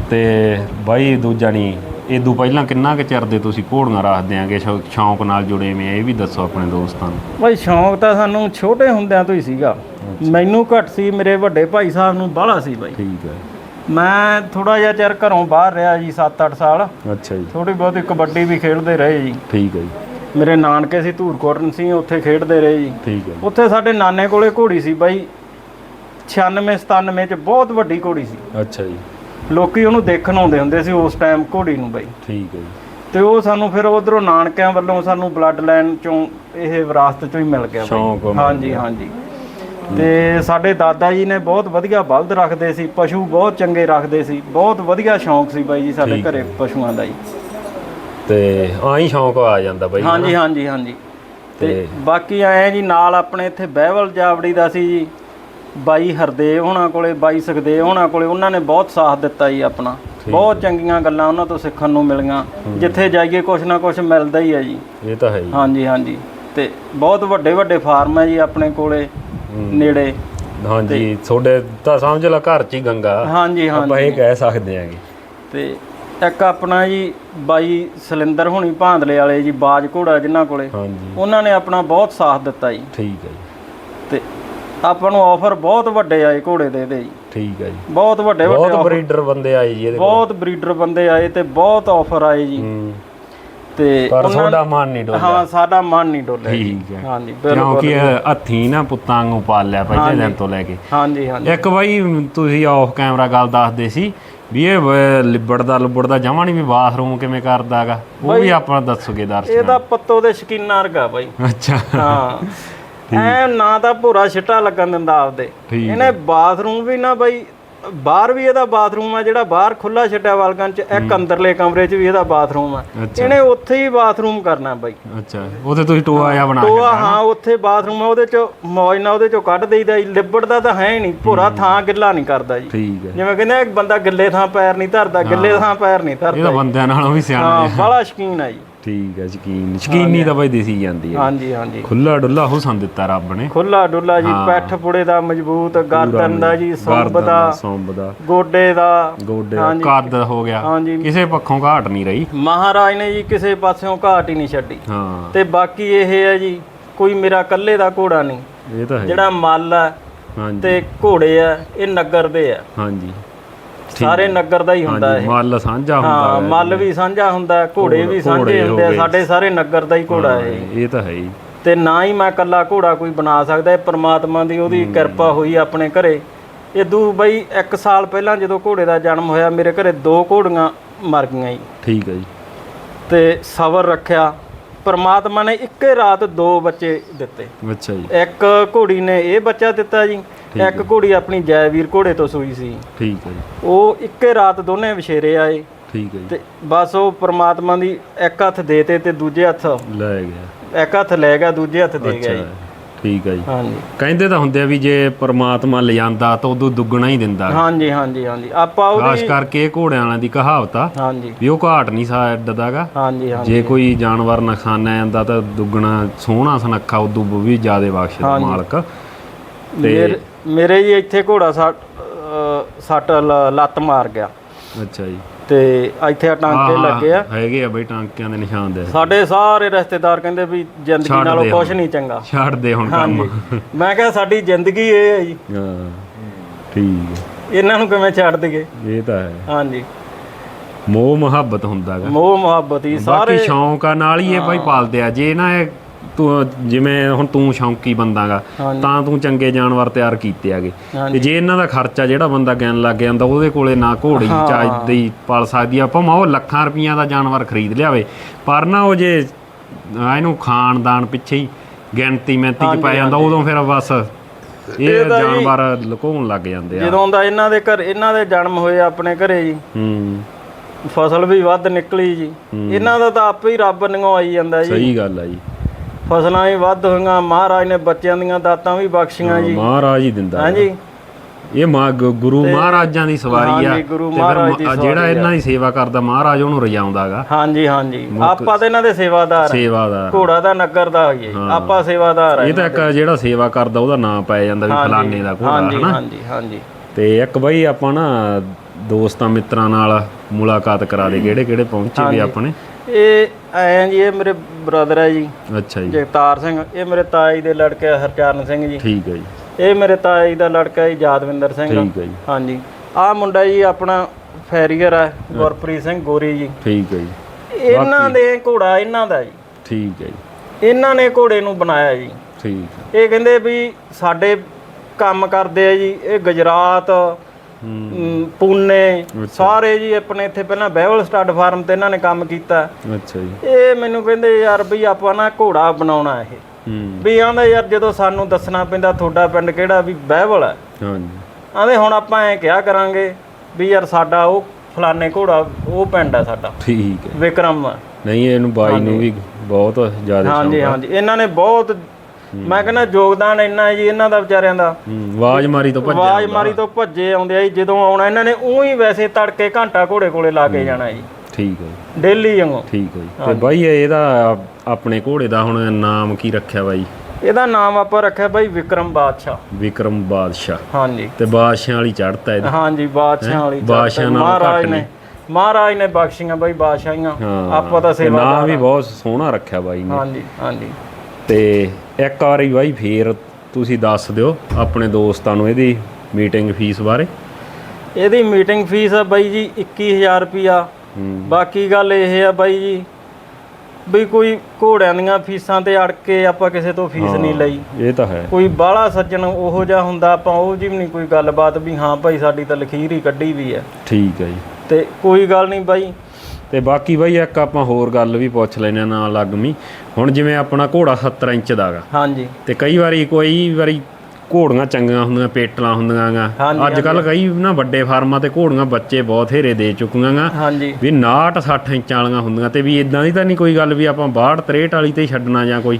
[SPEAKER 1] ਤੇ ਬਾਈ ਦੂਜਾ ਨਹੀਂ ਇਦੋਂ ਪਹਿਲਾਂ ਕਿੰਨਾ ਕੁ ਚਿਰ ਦੇ ਤੁਸੀਂ ਘੋੜੀਆਂ ਰੱਖਦੇ ਆਂਗੇ? ਸ਼ੌ- ਸ਼ੌਂਕ ਨਾਲ ਜੁੜੇ ਹੋਏ ਆ ਇਹ ਵੀ ਦੱਸੋ ਆਪਣੇ ਦੋਸਤਾਂ ਨੂੰ।
[SPEAKER 2] ਭਾਈ ਸ਼ੌਂਕ ਤਾਂ ਸਾਨੂੰ ਛੋਟੇ ਹੁੰਦਿਆਂ ਤੋਂ ਹੀ ਸੀਗਾ। ਮੈਨੂੰ ਘੱਟ ਸੀ ਮੇਰੇ ਵੱਡੇ ਭਾਈ ਸਾਹਿਬ ਨੂੰ ਬਾਹਲਾ ਸੀ ਬਾਈ।
[SPEAKER 1] ਠੀਕ ਹੈ।
[SPEAKER 2] ਮੈਂ ਥੋੜਾ ਜਿਹਾ ਚਿਰ ਘਰੋਂ ਬਾਹਰ ਰਿਹਾ ਜੀ 7-8 ਸਾਲ।
[SPEAKER 1] ਅੱਛਾ ਜੀ।
[SPEAKER 2] ਥੋੜੀ ਬਹੁਤੀ ਕਬੱਡੀ ਵੀ ਖੇਡਦੇ ਰਹੇ ਜੀ।
[SPEAKER 1] ਠੀਕ ਹੈ ਜੀ।
[SPEAKER 2] ਮੇਰੇ ਨਾਨਕੇ ਸੀ ਧੂਰਕੋਟਨ ਸੀ ਉੱਥੇ ਖੇਡਦੇ ਰਹੇ ਜੀ।
[SPEAKER 1] ਠੀਕ ਹੈ।
[SPEAKER 2] ਉੱਥੇ ਸਾਡੇ ਨਾਨੇ ਕੋਲੇ ਘੋੜੀ ਸੀ ਬਾਈ। 96 97 ਚ ਬਹੁਤ ਵੱਡੀ ਘੋੜੀ ਸੀ।
[SPEAKER 1] ਅੱਛਾ ਜੀ।
[SPEAKER 2] ਲੋਕੀ ਉਹਨੂੰ ਦੇਖਣ ਆਉਂਦੇ ਹੁੰਦੇ ਸੀ ਉਸ ਟਾਈਮ ਘੋੜੀ ਨੂੰ ਬਾਈ।
[SPEAKER 1] ਠੀਕ ਹੈ ਜੀ।
[SPEAKER 2] ਤੇ ਉਹ ਸਾਨੂੰ ਫਿਰ ਉਧਰੋਂ ਨਾਨਕਿਆਂ ਵੱਲੋਂ ਸਾਨੂੰ ਬਲੱਡ ਲਾਈਨ ਚੋਂ ਇਹ ਵਿਰਾਸਤ ਚੋਂ ਹੀ ਮਿਲ ਗਿਆ
[SPEAKER 1] ਸ਼ੌਂਕ ਮਿਲ
[SPEAKER 2] ਹਾਂਜੀ। ਹਾਂਜੀ। ਤੇ ਸਾਡੇ ਦਾਦਾ ਜੀ ਨੇ ਬਹੁਤ ਵਧੀਆ ਬਲਦ ਰੱਖਦੇ ਸੀ ਪਸ਼ੂ ਬਹੁਤ ਚੰਗੇ ਰੱਖਦੇ ਸੀ ਬਹੁਤ ਵਧੀਆ ਸ਼ੌਂਕ ਸੀ ਬਾਈ ਜੀ ਸਾਡੇ
[SPEAKER 1] ਠੀਕ
[SPEAKER 2] ਘਰੇ ਪਸ਼ੂਆਂ ਦਾ ਜੀ।
[SPEAKER 1] ਤੇ ਆਈ ਸ਼ੌਂਕ ਆ ਜਾਂਦਾ ਬਾਈ
[SPEAKER 2] ਹਾਂਜੀ ਹਾਂਜੀ ਹਾਂਜੀ। ਤੇ
[SPEAKER 1] ਤੇ-
[SPEAKER 2] ਬਾਕੀ ਆਏ ਜੀ ਨਾਲ ਆਪਣੇ ਇੱਥੇ ਬਹਿਵਲ ਜਾਵੜੀ ਦਾ ਸੀ ਜੀ। ਬਾਈ ਹਰਦੇਵ ਹੋਣਾ ਕੋਲੇ ਬਾਈ ਸੁਖਦੇਵ ਹੋਣਾ ਕੋਲੇ ਉਹਨਾਂ ਨੇ ਬਹੁਤ ਸਾਥ ਦਿੱਤਾ ਜੀ ਆਪਣਾ। ਬਹੁਤ ਚੰਗੀਆਂ ਗੱਲਾਂ ਉਹਨਾਂ ਤੋਂ ਸਿੱਖਣ ਨੂੰ ਮਿਲੀਆਂ। ਜਿੱਥੇ ਜਾਈਏ ਕੁਛ ਨਾ ਕੁਛ ਮਿਲਦਾ ਹੀ ਹੈ ਜੀ।
[SPEAKER 1] ਇਹ ਤਾਂ ਹੈ ਜੀ।
[SPEAKER 2] ਹਾਂਜੀ ਹਾਂਜੀ। ਤੇ ਬਹੁਤ ਵੱਡੇ ਵੱਡੇ ਫਾਰਮ ਹੈ ਜੀ ਆਪਣੇ ਕੋਲੇ। ਨੇੜੇ।
[SPEAKER 1] ਹਾਂਜੀ ਤੁਹਾਡੇ ਤਾਂ ਸਮਝ ਲਾ ਘਰ 'ਚ ਹੀ ਗੰਗਾ।
[SPEAKER 2] ਹਾਂਜੀ
[SPEAKER 1] ਆਪਾਂ ਇਹ
[SPEAKER 2] ਹਾਂਜੀ।
[SPEAKER 1] ਕਹਿ ਸਕਦੇ ਆਂਗੇ
[SPEAKER 2] ਤੇ ਇੱਕ ਆਪਣਾ ਜੀ ਬਾਈ ਸਿਲਿੰਦਰ ਹੋਣੀ ਭਾਂਦਲੇ ਵਾਲੇ ਜੀ ਬਾਜ ਘੋੜਾ ਜਿਨ੍ਹਾਂ ਕੋਲੇ
[SPEAKER 1] ਹਾਂਜੀ।
[SPEAKER 2] ਉਹਨਾਂ ਨੇ ਆਪਣਾ ਬਹੁਤ ਸਾਥ ਦਿੱਤਾ ਜੀ।
[SPEAKER 1] ਠੀਕ ਹੈ ਜੀ।
[SPEAKER 2] ਤੇ ਆਪਾਂ ਨੂੰ ਆਫਰ ਬਹੁਤ ਵੱਡੇ ਆਏ ਘੋੜੇ ਦੇ ਇਹਦੇ ਜੀ।
[SPEAKER 1] ਠੀਕ ਹੈ ਜੀ।
[SPEAKER 2] ਬਹੁਤ ਵੱਡੇ ਵੱਡੇ
[SPEAKER 1] ਬਹੁਤ
[SPEAKER 2] offer-
[SPEAKER 1] ਬਰੀਡਰ ਬੰਦੇ ਆਏ ਜੀ ਇਹਦੇ ਕੋਲ।
[SPEAKER 2] ਬਹੁਤ ਬਰੀਡਰ ਬੰਦੇ ਆਏ ਤੇ ਬਹੁਤ ਆਫਰ ਆਏ ਜੀ।
[SPEAKER 1] ਹੂੰ।
[SPEAKER 2] ਤੇ
[SPEAKER 1] ਪਰ
[SPEAKER 2] ਉਹਨਾਂ-
[SPEAKER 1] ਤੁਹਾਡਾ ਮਨ ਨਹੀਂ ਡੋਲਿਆ।
[SPEAKER 2] ਹਾਂ ਸਾਡਾ ਮਨ ਨਹੀਂ ਡੋਲਿਆ ਜੀ।
[SPEAKER 1] ਠੀਕ ਹੈ
[SPEAKER 2] ਹਾਂਜੀ ਬਿਲਕੁਲ।
[SPEAKER 1] ਕਿਉਂਕਿ ਹੱਥੀਂ ਨਾ ਪੁੱਤਾਂ ਨੂੰ ਪਾਲਿਆ ਪਹਿਲੇ। ਦਿਨ ਤੋਂ ਲੈ ਕੇ।
[SPEAKER 2] ਹਾਂਜੀ ਹਾਂਜੀ।
[SPEAKER 1] ਇੱਕ ਬਾਈ ਤੁਸੀਂ ਆਫ ਕੈਮਰਾ ਗੱਲ ਦੱਸਦੇ ਸੀ ਵੀ ਇਹ ਵ- ਲਿਬੜਦਾ ਲੁਬੜਦਾ ਜਮਾਂ ਨਹੀਂ ਵੀ ਬਾਥਰੂਮ ਕਿਵੇਂ ਕਰਦਾਗਾ। ਉਹ ਵੀ ਆਪਾਂ ਦੱਸੋਗੇ ਦਰਸ਼ਕਾਂ
[SPEAKER 2] ਇਹ ਤਾਂ ਪੱਤੋ ਦੇ ਸ਼ਕੀਨਾ ਵਰਗਾ ਬਾਈ।
[SPEAKER 1] ਅੱਛਾ।
[SPEAKER 2] ਹਾਂ। ਐ ਨਾ ਤਾਂ ਭੂਰਾ ਛਿੱਟਾ ਲੱਗਣ ਦਿੰਦਾ ਆਪਦੇ। ਇਹਨੇ ਬਾਥਰੂਮ ਵੀ ਨਾ ਬਾਈ ਬਾਹਰ ਵੀ ਇਹਦਾ ਬਾਥਰੂਮ ਆ ਜਿਹੜਾ ਬਾਹਰ ਖੁੱਲਾ ਛੱਡਿਆ ਵਾਲਕਨ ਚ ਇੱਕ ਅੰਦਰਲੇ ਕਮਰੇ ਚ ਵੀ ਇਹਦਾ ਬਾਥਰੂਮ ਆ। ਇਹਨੇ ਉੱਥੇ ਹੀ ਬਾਥਰੂਮ ਕਰਨਾ ਬਾਈ।
[SPEAKER 1] ਅੱਛਾ ਉਹਦੇ ਤੁਸੀਂ ਟੋਆ ਜਿਹਾ ਬਣਾ
[SPEAKER 2] ਟੋਆ ਹਾਂ ਉੱਥੇ ਬਾਥਰੂਮ ਆ ਉਹਦੇ ਚ ਮੌਜ ਨਾਲ ਉਹਦੇ ਚੋਂ ਕੱਢ ਦੇਈਦਾ ਲਿਬੜਦਾ ਤਾਂ ਹੈ ਹੀ ਨਹੀਂ ਭੋਰਾ ਥਾਂ ਗਿੱਲਾ ਨਹੀਂ ਕਰਦਾ ਜੀ।
[SPEAKER 1] ਠੀਕ ਹੈ।
[SPEAKER 2] ਜਿਵੇਂ ਕਹਿੰਦੇ ਆ, ਇੱਕ ਬੰਦਾ ਗਿੱਲੇ ਥਾਂ ਪੈਰ ਨਹੀਂ ਧਰਦਾ ਗਿੱਲੇ ਥਾਂ ਪੈਰ ਨਹੀਂ ਧਰਦਾ
[SPEAKER 1] ਬੰਦਿਆਂ ਨਾਲੋਂ ਵੀ ਸਿਆਣਾ
[SPEAKER 2] ਹਾਂ ਬੜਾ ਸ਼ਕੀਨ ਆ ਜੀ।
[SPEAKER 1] ਠੀਕ ਹੈ ਸ਼ਕੀਨ ਸ਼ਕੀਨੀ ਤਾਂ ਬਾਈ ਦੇਸੀ ਜਾਂਦੀ ਹੈ।
[SPEAKER 2] ਹਾਂਜੀ ਹਾਂਜੀ।
[SPEAKER 1] ਖੁੱਲਾ ਡੁੱਲਾ ਹੁਸਨ ਦਿੱਤਾ ਰੱਬ ਨੇ।
[SPEAKER 2] ਖੁੱਲਾ ਡੁੱਲਾ ਜੀ ਪੈਠ ਪੁੜੇ ਦਾ ਮਜ਼ਬੂਤ ਗਰਦਨ ਦਾ ਜੀ ਸੁੰਬ
[SPEAKER 1] ਗਰਦਨ
[SPEAKER 2] ਦਾ
[SPEAKER 1] ਸੌਂਬ ਦਾ।
[SPEAKER 2] ਗੋਡੇ ਦਾ।
[SPEAKER 1] ਗੋਡੇ ਦਾ। ਕੱਦ ਹੋ ਗਿਆ। ਕਿਸੇ ਪੱਖੋਂ ਘਾਟ ਨਹੀਂ ਰਹੀ।
[SPEAKER 2] ਮਹਾਰਾਜ ਨੇ ਜੀ ਕਿਸੇ ਪਾਸਿਓਂ ਘਾਟ ਹੀ ਨਹੀਂ ਛੱਡੀ।
[SPEAKER 1] ਹਾਂ।
[SPEAKER 2] ਤੇ ਬਾਕੀ ਇਹ ਹੈ ਜੀ ਕੋਈ ਮੇਰਾ ਇਕੱਲੇ ਦਾ ਘੋੜਾ ਨਹੀਂ।
[SPEAKER 1] ਇਹ ਤਾਂ ਹੈ।
[SPEAKER 2] ਜਿਹੜਾ ਮੱਲ ਹੈ
[SPEAKER 1] ਹਾਂਜੀ।
[SPEAKER 2] ਤੇ ਘੋੜੇ ਆ ਇਹ ਨਗਰ ਦੇ ਆ
[SPEAKER 1] ਹਾਂਜੀ।
[SPEAKER 2] ਸਾਰੇ ਨਗਰ ਦਾ ਹੀ ਹੁੰਦਾ ਇਹ।
[SPEAKER 1] ਮੱਲ ਸਾਂਝਾ ਹੁੰਦਾ
[SPEAKER 2] ਹਾਂ ਮੱਲ ਵੀ ਸਾਂਝਾ ਹੁੰਦਾ ਹੈ, ਘੋੜੇ ਵੀ ਸਾਂਝੇ ਹੁੰਦੇ ਆ ਸਾਡੇ ਸਾਰੇ ਨਗਰ ਦਾ ਹੀ ਘੋੜਾ ਹੈ ਇਹ।
[SPEAKER 1] ਇਹ ਤਾਂ ਹੈ ਹੀ।
[SPEAKER 2] ਤੇ ਨਾ ਹੀ ਮੈਂ ਇਕੱਲਾ ਘੋੜਾ ਕੋਈ ਬਣਾ ਸਕਦਾ ਇਹ ਪ੍ਰਮਾਤਮਾ ਦੀ ਉਹਦੀ ਕਿਰਪਾ ਹੋਈ ਆਪਣੇ ਘਰੇ। ਇਦੂ ਬਈ 1 ਸਾਲ ਪਹਿਲਾਂ ਜਦੋਂ ਘੋੜੇ ਦਾ ਜਨਮ ਹੋਇਆ ਮੇਰੇ ਘਰੇ ਦੋ ਘੋੜੀਆਂ ਮਰ ਗਈਆਂ ਜੀ।
[SPEAKER 1] ਠੀਕ ਹੈ ਜੀ।
[SPEAKER 2] ਤੇ ਸਬਰ ਰੱਖਿਆ। ਪ੍ਰਮਾਤਮਾ ਨੇ ਇੱਕੇ ਰਾਤ ਦੋ ਬੱਚੇ ਦਿੱਤੇ।
[SPEAKER 1] ਅੱਛਾ ਜੀ।
[SPEAKER 2] ਇੱਕ ਘੋੜੀ ਨੇ ਇਹ ਬੱਚਾ ਦਿੱਤਾ ਜੀ ਇੱਕ ਘੋੜੀ ਆਪਣੀ ਜੈਵੀਰ ਘੋੜੇ ਤੋਂ ਸੂਈ ਸੀ।
[SPEAKER 1] ਠੀਕ ਹੈ ਜੀ।
[SPEAKER 2] ਉਹ ਇੱਕੇ ਰਾਤ ਦੋਨੇ ਵਿਸ਼ੇਰੇ ਆਏ।
[SPEAKER 1] ਠੀਕ ਹੈ ਜੀ।
[SPEAKER 2] ਤੇ ਬਸ ਉਹ ਪ੍ਰਮਾਤਮਾ ਦੀ ਇੱਕ ਹੱਥ ਦੇਤੇ ਤੇ ਦੂਜੇ ਹੱਥ
[SPEAKER 1] ਲੈ ਗਿਆ।
[SPEAKER 2] ਇੱਕ ਹੱਥ ਲੈ ਗਿਆ ਦੂਜੇ ਹੱਥ ਦੇ ਗਿਆ ਜੀ।
[SPEAKER 1] ਠੀਕ ਹੈ ਜੀ।
[SPEAKER 2] ਹਾਂਜੀ।
[SPEAKER 1] ਕਹਿੰਦੇ ਤਾਂ ਹੁੰਦੇ ਆ ਵੀ ਜੇ ਪ੍ਰਮਾਤਮਾ ਲਿਆਂਦਾ ਤਾਂ ਉਦੋਂ ਦੁੱਗਣਾ ਹੀ ਦਿੰਦਾ।
[SPEAKER 2] ਹਾਂਜੀ ਹਾਂਜੀ ਹਾਂਜੀ। ਆਪਾਂ ਉਹਦੀ
[SPEAKER 1] ਖਾਸ ਕਰਕੇ ਇਹ ਘੋੜਿਆਂ ਵਾਲਿਆਂ ਦੀ ਕਹਾਵਤ ਆ
[SPEAKER 2] ਹਾਂਜੀ।
[SPEAKER 1] ਵੀ ਉਹ ਘਾਟ ਨਹੀਂ ਸਾਡਦਾਗਾ
[SPEAKER 2] ਹਾਂਜੀ ਹਾਂਜੀ।
[SPEAKER 1] ਜੇ ਕੋਈ ਜਾਨਵਰ ਨੁਕਸਾਨਿਆ ਜਾਂਦਾ ਤਾਂ ਦੁੱਗਣਾ ਸੋਹਣਾ ਸੁਨੱਖਾ ਉਦੋਂ ਵੀ ਜ਼ਿਆਦਾ ਬਖਸ਼ਦਾ ਮਾਲਕ।
[SPEAKER 2] ਮੇਰੇ ਮੇਰੇ ਜੀ ਇੱਥੇ ਘੋੜਾ ਸੱਟ ਅਹ ਸੱਟ ਲ- ਲੱਤ ਮਾਰ ਗਿਆ।
[SPEAKER 1] ਅੱਛਾ ਜੀ।
[SPEAKER 2] ਤੇ ਇੱਥੇ ਆ ਟਾਂਕੇ ਲੱਗੇ ਆ।
[SPEAKER 1] ਹੈਗੇ ਆ ਬਈ ਟਾਂਕਿਆਂ ਦੇ ਨਿਸ਼ਾਨ ਦੇ।
[SPEAKER 2] ਸਾਡੇ ਸਾਰੇ ਰਿਸ਼ਤੇਦਾਰ ਕਹਿੰਦੇ ਵੀ ਜ਼ਿੰਦਗੀ ਨਾਲੋਂ ਕੁਝ ਨਹੀਂ ਚੰਗਾ।
[SPEAKER 1] ਛੱਡ ਦੇ ਹੁਣ ਕੰਮ।
[SPEAKER 2] ਮੈਂ ਕਿਹਾ ਸਾਡੀ ਜ਼ਿੰਦਗੀ ਇਹ ਹੈ ਜੀ।
[SPEAKER 1] ਹਾਂ ਠੀਕ ਹੈ
[SPEAKER 2] ਇਹਨਾਂ ਨੂੰ ਕਿਵੇਂ ਛੱਡ ਦਈਏ?
[SPEAKER 1] ਇਹ ਤਾਂ ਹੈ।
[SPEAKER 2] ਹਾਂਜੀ।
[SPEAKER 1] ਮੋਹ ਮੁਹੱਬਤ ਹੁੰਦਾਗਾ।
[SPEAKER 2] ਮੋਹ ਮੁਹੱਬਤ ਹੀ ਸਾਰੇ
[SPEAKER 1] ਬਾਕੀ ਸ਼ੌਂਕਾਂ ਨਾਲ ਹੀ ਇਹ ਬਾਈ ਪਾਲਦੇ ਆ। ਜੇ ਨਾ ਇਹ ਤੂੰ ਜਿਵੇਂ ਹੁਣ ਤੂੰ ਸ਼ੌਂਕੀ ਬੰਦਾਗਾ। ਤਾਂ ਤੂੰ ਚੰਗੇ ਜਾਨਵਰ ਤਿਆਰ ਕੀਤੇ ਆਗੇ। ਤੇ ਜੇ ਇਹਨਾਂ ਦਾ ਖਰਚਾ ਜਿਹੜਾ ਬੰਦਾ ਗਿਣ ਲੱਗ ਜਾਂਦਾ ਉਹਦੇ ਕੋਲੇ ਨਾ ਘੋੜੀ ਚਾਹੀਦੀ ਪਾਲ ਸਕਦੀ ਆ ਭਾਵੇਂ ਉਹ ਲੱਖਾਂ ਰੁਪਈਆਂ ਦਾ ਜਾਨਵਰ ਖਰੀਦ ਲਿਆਵੇ। ਪਰ ਨਾ ਉਹ ਜੇ ਇਹਨੂੰ ਖਾਨਦਾਨ ਪਿੱਛੇ ਹੀ ਗਿਣਤੀ ਮਿਹਨਤੀ ਚ ਪੈ ਜਾਂਦਾ ਉਦੋਂ ਫਿਰ ਬਸ ਇਹ ਜਾਨਵਰ ਲੁਕਾਉਣ ਲੱਗ ਜਾਂਦੇ ਆ।
[SPEAKER 2] ਜਦੋਂ ਦਾ ਇਹਨਾਂ ਦੇ ਘਰ ਇਹਨਾਂ ਦੇ ਜਨਮ ਹੋਏ ਆਪਣੇ ਘਰੇ ਜੀ।
[SPEAKER 1] ਹੂੰ।
[SPEAKER 2] ਫਸਲ ਵੀ ਵੱਧ ਨਿਕਲੀ ਜੀ। ਇਹਨਾਂ ਦਾ ਤਾਂ ਆਪੇ ਹੀ ਰੱਬ ਨਿਗੋਂ ਆਈ ਜਾਂਦਾ ਜੀ।
[SPEAKER 1] ਸਹੀ ਗੱਲ ਆ ਜੀ।
[SPEAKER 2] ਫਸਲਾਂ ਵੀ ਵੱਧ ਹੋਈਆਂ ਮਹਾਰਾਜ ਨੇ ਬੱਚਿਆਂ ਦੀਆਂ ਦਾਤਾਂ ਵੀ ਬਖਸ਼ੀਆਂ ਜੀ।
[SPEAKER 1] ਮਹਾਰਾਜ ਹੀ ਦਿੰਦਾ।
[SPEAKER 2] ਹਾਂਜੀ।
[SPEAKER 1] ਇਹ ਮਾਂ ਗੁਰੂ ਮਹਾਰਾਜਾਂ ਦੀ ਸਵਾਰੀ ਆ।
[SPEAKER 2] ਗੁਰੂ ਮਹਾਰਾਜ ਦੀ
[SPEAKER 1] ਜਿਹੜਾ ਇਹਨਾਂ ਦੀ ਸੇਵਾ ਕਰਦਾ ਮਹਾਰਾਜ ਉਹਨੂੰ ਰਜਾਉਂਦਾਗਾ
[SPEAKER 2] ਹਾਂਜੀ ਹਾਂਜੀ। ਆਪਾਂ ਤਾਂ ਇਹਨਾਂ ਦੇ ਸੇਵਾਦਾਰ ਆ।
[SPEAKER 1] ਸੇਵਾਦਾਰ।
[SPEAKER 2] ਘੋੜਾ ਦਾ ਨਗਰ ਦਾ ਹੀ ਹੈ। ਆਪਾਂ ਸੇਵਾਦਾਰ ਆ
[SPEAKER 1] ਇਹ ਤਾਂ ਇੱਕ ਜਿਹੜਾ ਸੇਵਾ ਕਰਦਾ ਉਹਦਾ ਨਾਂ ਪੈ ਜਾਂਦਾ ਵੀ ਫਲਾਣੇ ਦਾ ਘੋੜਾ
[SPEAKER 2] ਹਾਂਜੀ
[SPEAKER 1] ਹਨਾ?
[SPEAKER 2] ਹਾਂਜੀ ਹਾਂਜੀ।
[SPEAKER 1] ਤੇ ਇੱਕ ਬਈ ਆਪਾਂ ਨਾ ਦੋਸਤਾਂ ਮਿੱਤਰਾਂ ਨਾਲ ਮੁਲਾਕਾਤ ਕਰਾ ਦੇ ਕਿਹੜੇ ਕਿਹੜੇ ਪਹੁੰਚੇ ਵੀ ਆਪਣੇ।
[SPEAKER 2] ਇਹ ਐਂ ਜੀ ਇਹ ਮੇਰੇ ਬ੍ਰਦਰ ਹੈ ਜੀ।
[SPEAKER 1] ਅੱਛਾ ਜੀ।
[SPEAKER 2] ਜਗਤਾਰ ਸਿੰਘ ਇਹ ਮੇਰੇ ਤਾਏ ਦੇ ਲੜਕੇ ਹਰਚਰਨ ਸਿੰਘ ਜੀ।
[SPEAKER 1] ਠੀਕ ਹੈ ਜੀ।
[SPEAKER 2] ਇਹ ਮੇਰੇ ਤਾਏ ਦਾ ਲੜਕਾ ਜੀ ਯਾਦਵਿੰਦਰ ਸਿੰਘ।
[SPEAKER 1] ਠੀਕ ਹੈ ਜੀ।
[SPEAKER 2] ਹਾਂਜੀ। ਆਹ ਮੁੰਡਾ ਜੀ ਆਪਣਾ ਫੈਰੀਅਰ ਹੈ ਗੁਰਪ੍ਰੀਤ ਸਿੰਘ ਗੋਰੀ ਜੀ।
[SPEAKER 1] ਠੀਕ ਹੈ ਜੀ।
[SPEAKER 2] ਇਹਨਾਂ ਦੇ ਘੋੜਾ ਇਹਨਾਂ ਦਾ ਜੀ।
[SPEAKER 1] ਠੀਕ ਹੈ ਜੀ।
[SPEAKER 2] ਇਹਨਾਂ ਨੇ ਘੋੜੇ ਨੂੰ ਬਣਾਇਆ ਜੀ।
[SPEAKER 1] ਠੀਕ
[SPEAKER 2] ਇਹ ਕਹਿੰਦੇ ਵੀ ਸਾਡੇ ਕੰਮ ਕਰਦੇ ਆ ਜੀ ਇਹ ਗੁਜਰਾਤ ਪੂਨੇ ਸਾਰੇ ਜੀ ਆਪਣੇ ਇੱਥੇ ਪਹਿਲਾਂ ਬਹਿਵਲ ਸਟੱਡ ਫਾਰਮ ਤੇ ਇਹਨਾਂ ਨੇ ਕੰਮ ਕੀਤਾ।
[SPEAKER 1] ਅੱਛਾ ਜੀ।
[SPEAKER 2] ਇਹ ਮੈਨੂੰ ਕਹਿੰਦੇ ਯਾਰ ਵੀ ਆਪਾਂ ਨਾ ਘੋੜਾ ਬਣਾਉਣਾ ਇਹ। ਵੀ ਆਂਦਾ ਯਾਰ ਜਦੋਂ ਸਾਨੂੰ ਦੱਸਣਾ ਪੈਂਦਾ ਤੁਹਾਡਾ ਪਿੰਡ ਕਿਹੜਾ ਵੀ ਬਹਿਵਲ ਹੈ।
[SPEAKER 1] ਹਾਂਜੀ।
[SPEAKER 2] ਆਂਦੇ ਹੁਣ ਆਪਾਂ ਐ ਕਿਹਾ ਕਰਾਂਗੇ ਵੀ ਯਾਰ ਸਾਡਾ ਉਹ ਫਲਾਣੇ ਘੋੜਾ ਉਹ ਪਿੰਡ ਹੈ ਸਾਡਾ।
[SPEAKER 1] ਠੀਕ ਹੈ।
[SPEAKER 2] ਵਿਕਰਮ।
[SPEAKER 1] ਨਹੀਂ ਇਹਨੂੰ ਬਾਈ ਨੂੰ ਵੀ ਬਹੁਤ ਜ਼ਿਆਦਾ
[SPEAKER 2] ਹਾਂਜੀ ਹਾਂਜੀ। ਇਹਨਾਂ ਨੇ ਬਹੁਤ ਮੈਂ ਕਹਿੰਦਾ ਯੋਗਦਾਨ ਇੰਨਾ ਹੈ ਜੀ ਇਹਨਾਂ ਦਾ ਵਿਚਾਰਿਆਂ ਦਾ।
[SPEAKER 1] ਹੂੰ ਆਵਾਜ਼ ਮਾਰੀ ਤੋਂ ਭੱਜ
[SPEAKER 2] ਆਵਾਜ਼ ਮਾਰੀ ਤੋਂ ਭੱਜੇ ਆਉਂਦੇ ਆ ਜੀ ਜਦੋਂ ਆਉਣਾ ਇਹਨਾਂ ਨੇ ਉਹੀ ਵੈਸੇ ਤੜਕੇ ਘੰਟਾ ਘੋੜੇ ਕੋਲੇ ਲਾ ਕੇ ਜਾਣਾ ਜੀ।
[SPEAKER 1] ਠੀਕ ਹੈ ਜੀ।
[SPEAKER 2] ਡੇਲੀ ਵਾਂਗੂ।
[SPEAKER 1] ਠੀਕ ਹੈ ਜੀ। ਤੇ ਬਾਈ ਇਹ ਇਹਦਾ ਆਪਣੇ ਘੋੜੇ ਦਾ ਹੁਣ ਨਾਮ ਕੀ ਰੱਖਿਆ ਬਾਈ?
[SPEAKER 2] ਇਹਦਾ ਨਾਮ ਆਪਾਂ ਰੱਖਿਆ ਬਾਈ ਵਿਕਰਮ ਬਾਦਸ਼ਾਹ।
[SPEAKER 1] ਵਿਕਰਮ ਬਾਦਸ਼ਾਹ।
[SPEAKER 2] ਹਾਂਜੀ।
[SPEAKER 1] ਤੇ ਬਾਦਸ਼ਾਹ ਵਾਲੀ ਚੜ੍ਹਤਾ ਇਹਦਾ?
[SPEAKER 2] ਹਾਂਜੀ ਬਾਦਸ਼ਾਹ ਵਾਲੀ
[SPEAKER 1] ਬਾਦਸ਼ਾਹ ਨਾਲੋਂ
[SPEAKER 2] ਮਹਾਰਾਜ
[SPEAKER 1] ਘੱਟ
[SPEAKER 2] ਨੇ ਮਹਾਰਾਜ ਨੇ ਬਖਸ਼ੀਆਂ ਬਾਈ ਬਾਦਸ਼ਾਹੀਆਂ।
[SPEAKER 1] ਹਾਂ।
[SPEAKER 2] ਆਪਾਂ ਤੇ ਸੇਵਾ
[SPEAKER 1] ਨਾਮ ਵੀ ਬਹੁਤ ਸੋਹਣਾ ਰੱਖਿਆ ਬਾਈ ਨੇ।
[SPEAKER 2] ਹਾਂਜੀ ਹਾਂਜੀ।
[SPEAKER 1] ਤੇ ਇੱਕ ਵਾਰੀ ਬਾਈ ਫੇਰ ਤੁਸੀਂ ਦੱਸ ਦਿਓ ਆਪਣੇ ਦੋਸਤਾਂ ਨੂੰ ਇਹਦੀ ਮੀਟਿੰਗ ਫੀਸ ਬਾਰੇ।
[SPEAKER 2] ਇਹਦੀ ਮੀਟਿੰਗ ਫੀਸ ਆ ਬਾਈ ਜੀ 21000 ਰੁਪਿਆ ਬਾਕੀ ਗੱਲ ਇਹ ਆ ਬਾਈ ਜੀ ਵੀ ਕੋਈ ਘੋੜਿਆਂ ਦੀਆਂ ਫੀਸਾਂ ਤੇ ਅੜ ਕੇ ਆਪਾਂ ਕਿਸੇ ਤੋਂ ਫੀਸ ਨਹੀਂ ਲਈ।
[SPEAKER 1] ਇਹ ਤਾਂ ਹੈ।
[SPEAKER 2] ਕੋਈ ਬਾਹਲਾ ਸੱਜਣ ਉਹੋ ਜਿਹਾ ਹੁੰਦਾ ਆਪਾਂ ਉਹ ਜੀ ਵੀ ਨਹੀਂ ਕੋਈ ਗੱਲਬਾਤ ਵੀ ਹਾਂ ਭਾਈ ਸਾਡੀ ਤਾਂ ਲਖੀਰ ਹੀ ਕੱਢੀ ਵੀ ਹੈ।
[SPEAKER 1] ਠੀਕ ਹੈ ਜੀ।
[SPEAKER 2] ਤੇ ਕੋਈ ਗੱਲ ਨਹੀਂ ਬਾਈ
[SPEAKER 1] ਤੇ ਬਾਕੀ ਬਾਈ ਇੱਕ ਆਪਾਂ ਹੋਰ ਗੱਲ ਵੀ ਪੁੱਛ ਲੈਨੇ ਆ ਨਾਲ ਲੱਗਮੀ ਹੁਣ ਜਿਵੇਂ ਆਪਣਾ ਘੋੜਾ 70 ਇੰਚ ਦਾਗਾ
[SPEAKER 2] ਹਾਂਜੀ।
[SPEAKER 1] ਤੇ ਕਈ ਵਾਰੀ ਕੋਈ ਵਾਰੀ ਘੋੜੀਆਂ ਚੰਗੀਆਂ ਹੁੰਦੀਆਂ ਪੇਟਲਾਂ ਹੁੰਦੀਆਂ ਗਾ। ਅੱਜ ਕੱਲ ਕਈ ਨਾ ਵੱਡੇ ਫਾਰਮਾਂ ਤੇ ਘੋੜੀਆਂ ਬੱਚੇ ਬਹੁਤ ਹੇਰੇ ਦੇ ਚੁੱਕੀਆਂ ਗਾ। ਵੀ 59 60 ਇੰਚਾਂ ਵਾਲੀਆਂ ਹੁੰਦੀਆਂ ਤੇ ਵੀ ਇਦਾਂ ਦੀ ਤਾਂ ਨਹੀਂ ਕੋਈ ਗੱਲ ਵੀ ਆਪਾਂ 62 63 ਵਾਲੀ ਤੇ ਛੱਡਣਾ ਜਾਂ ਕੋਈ।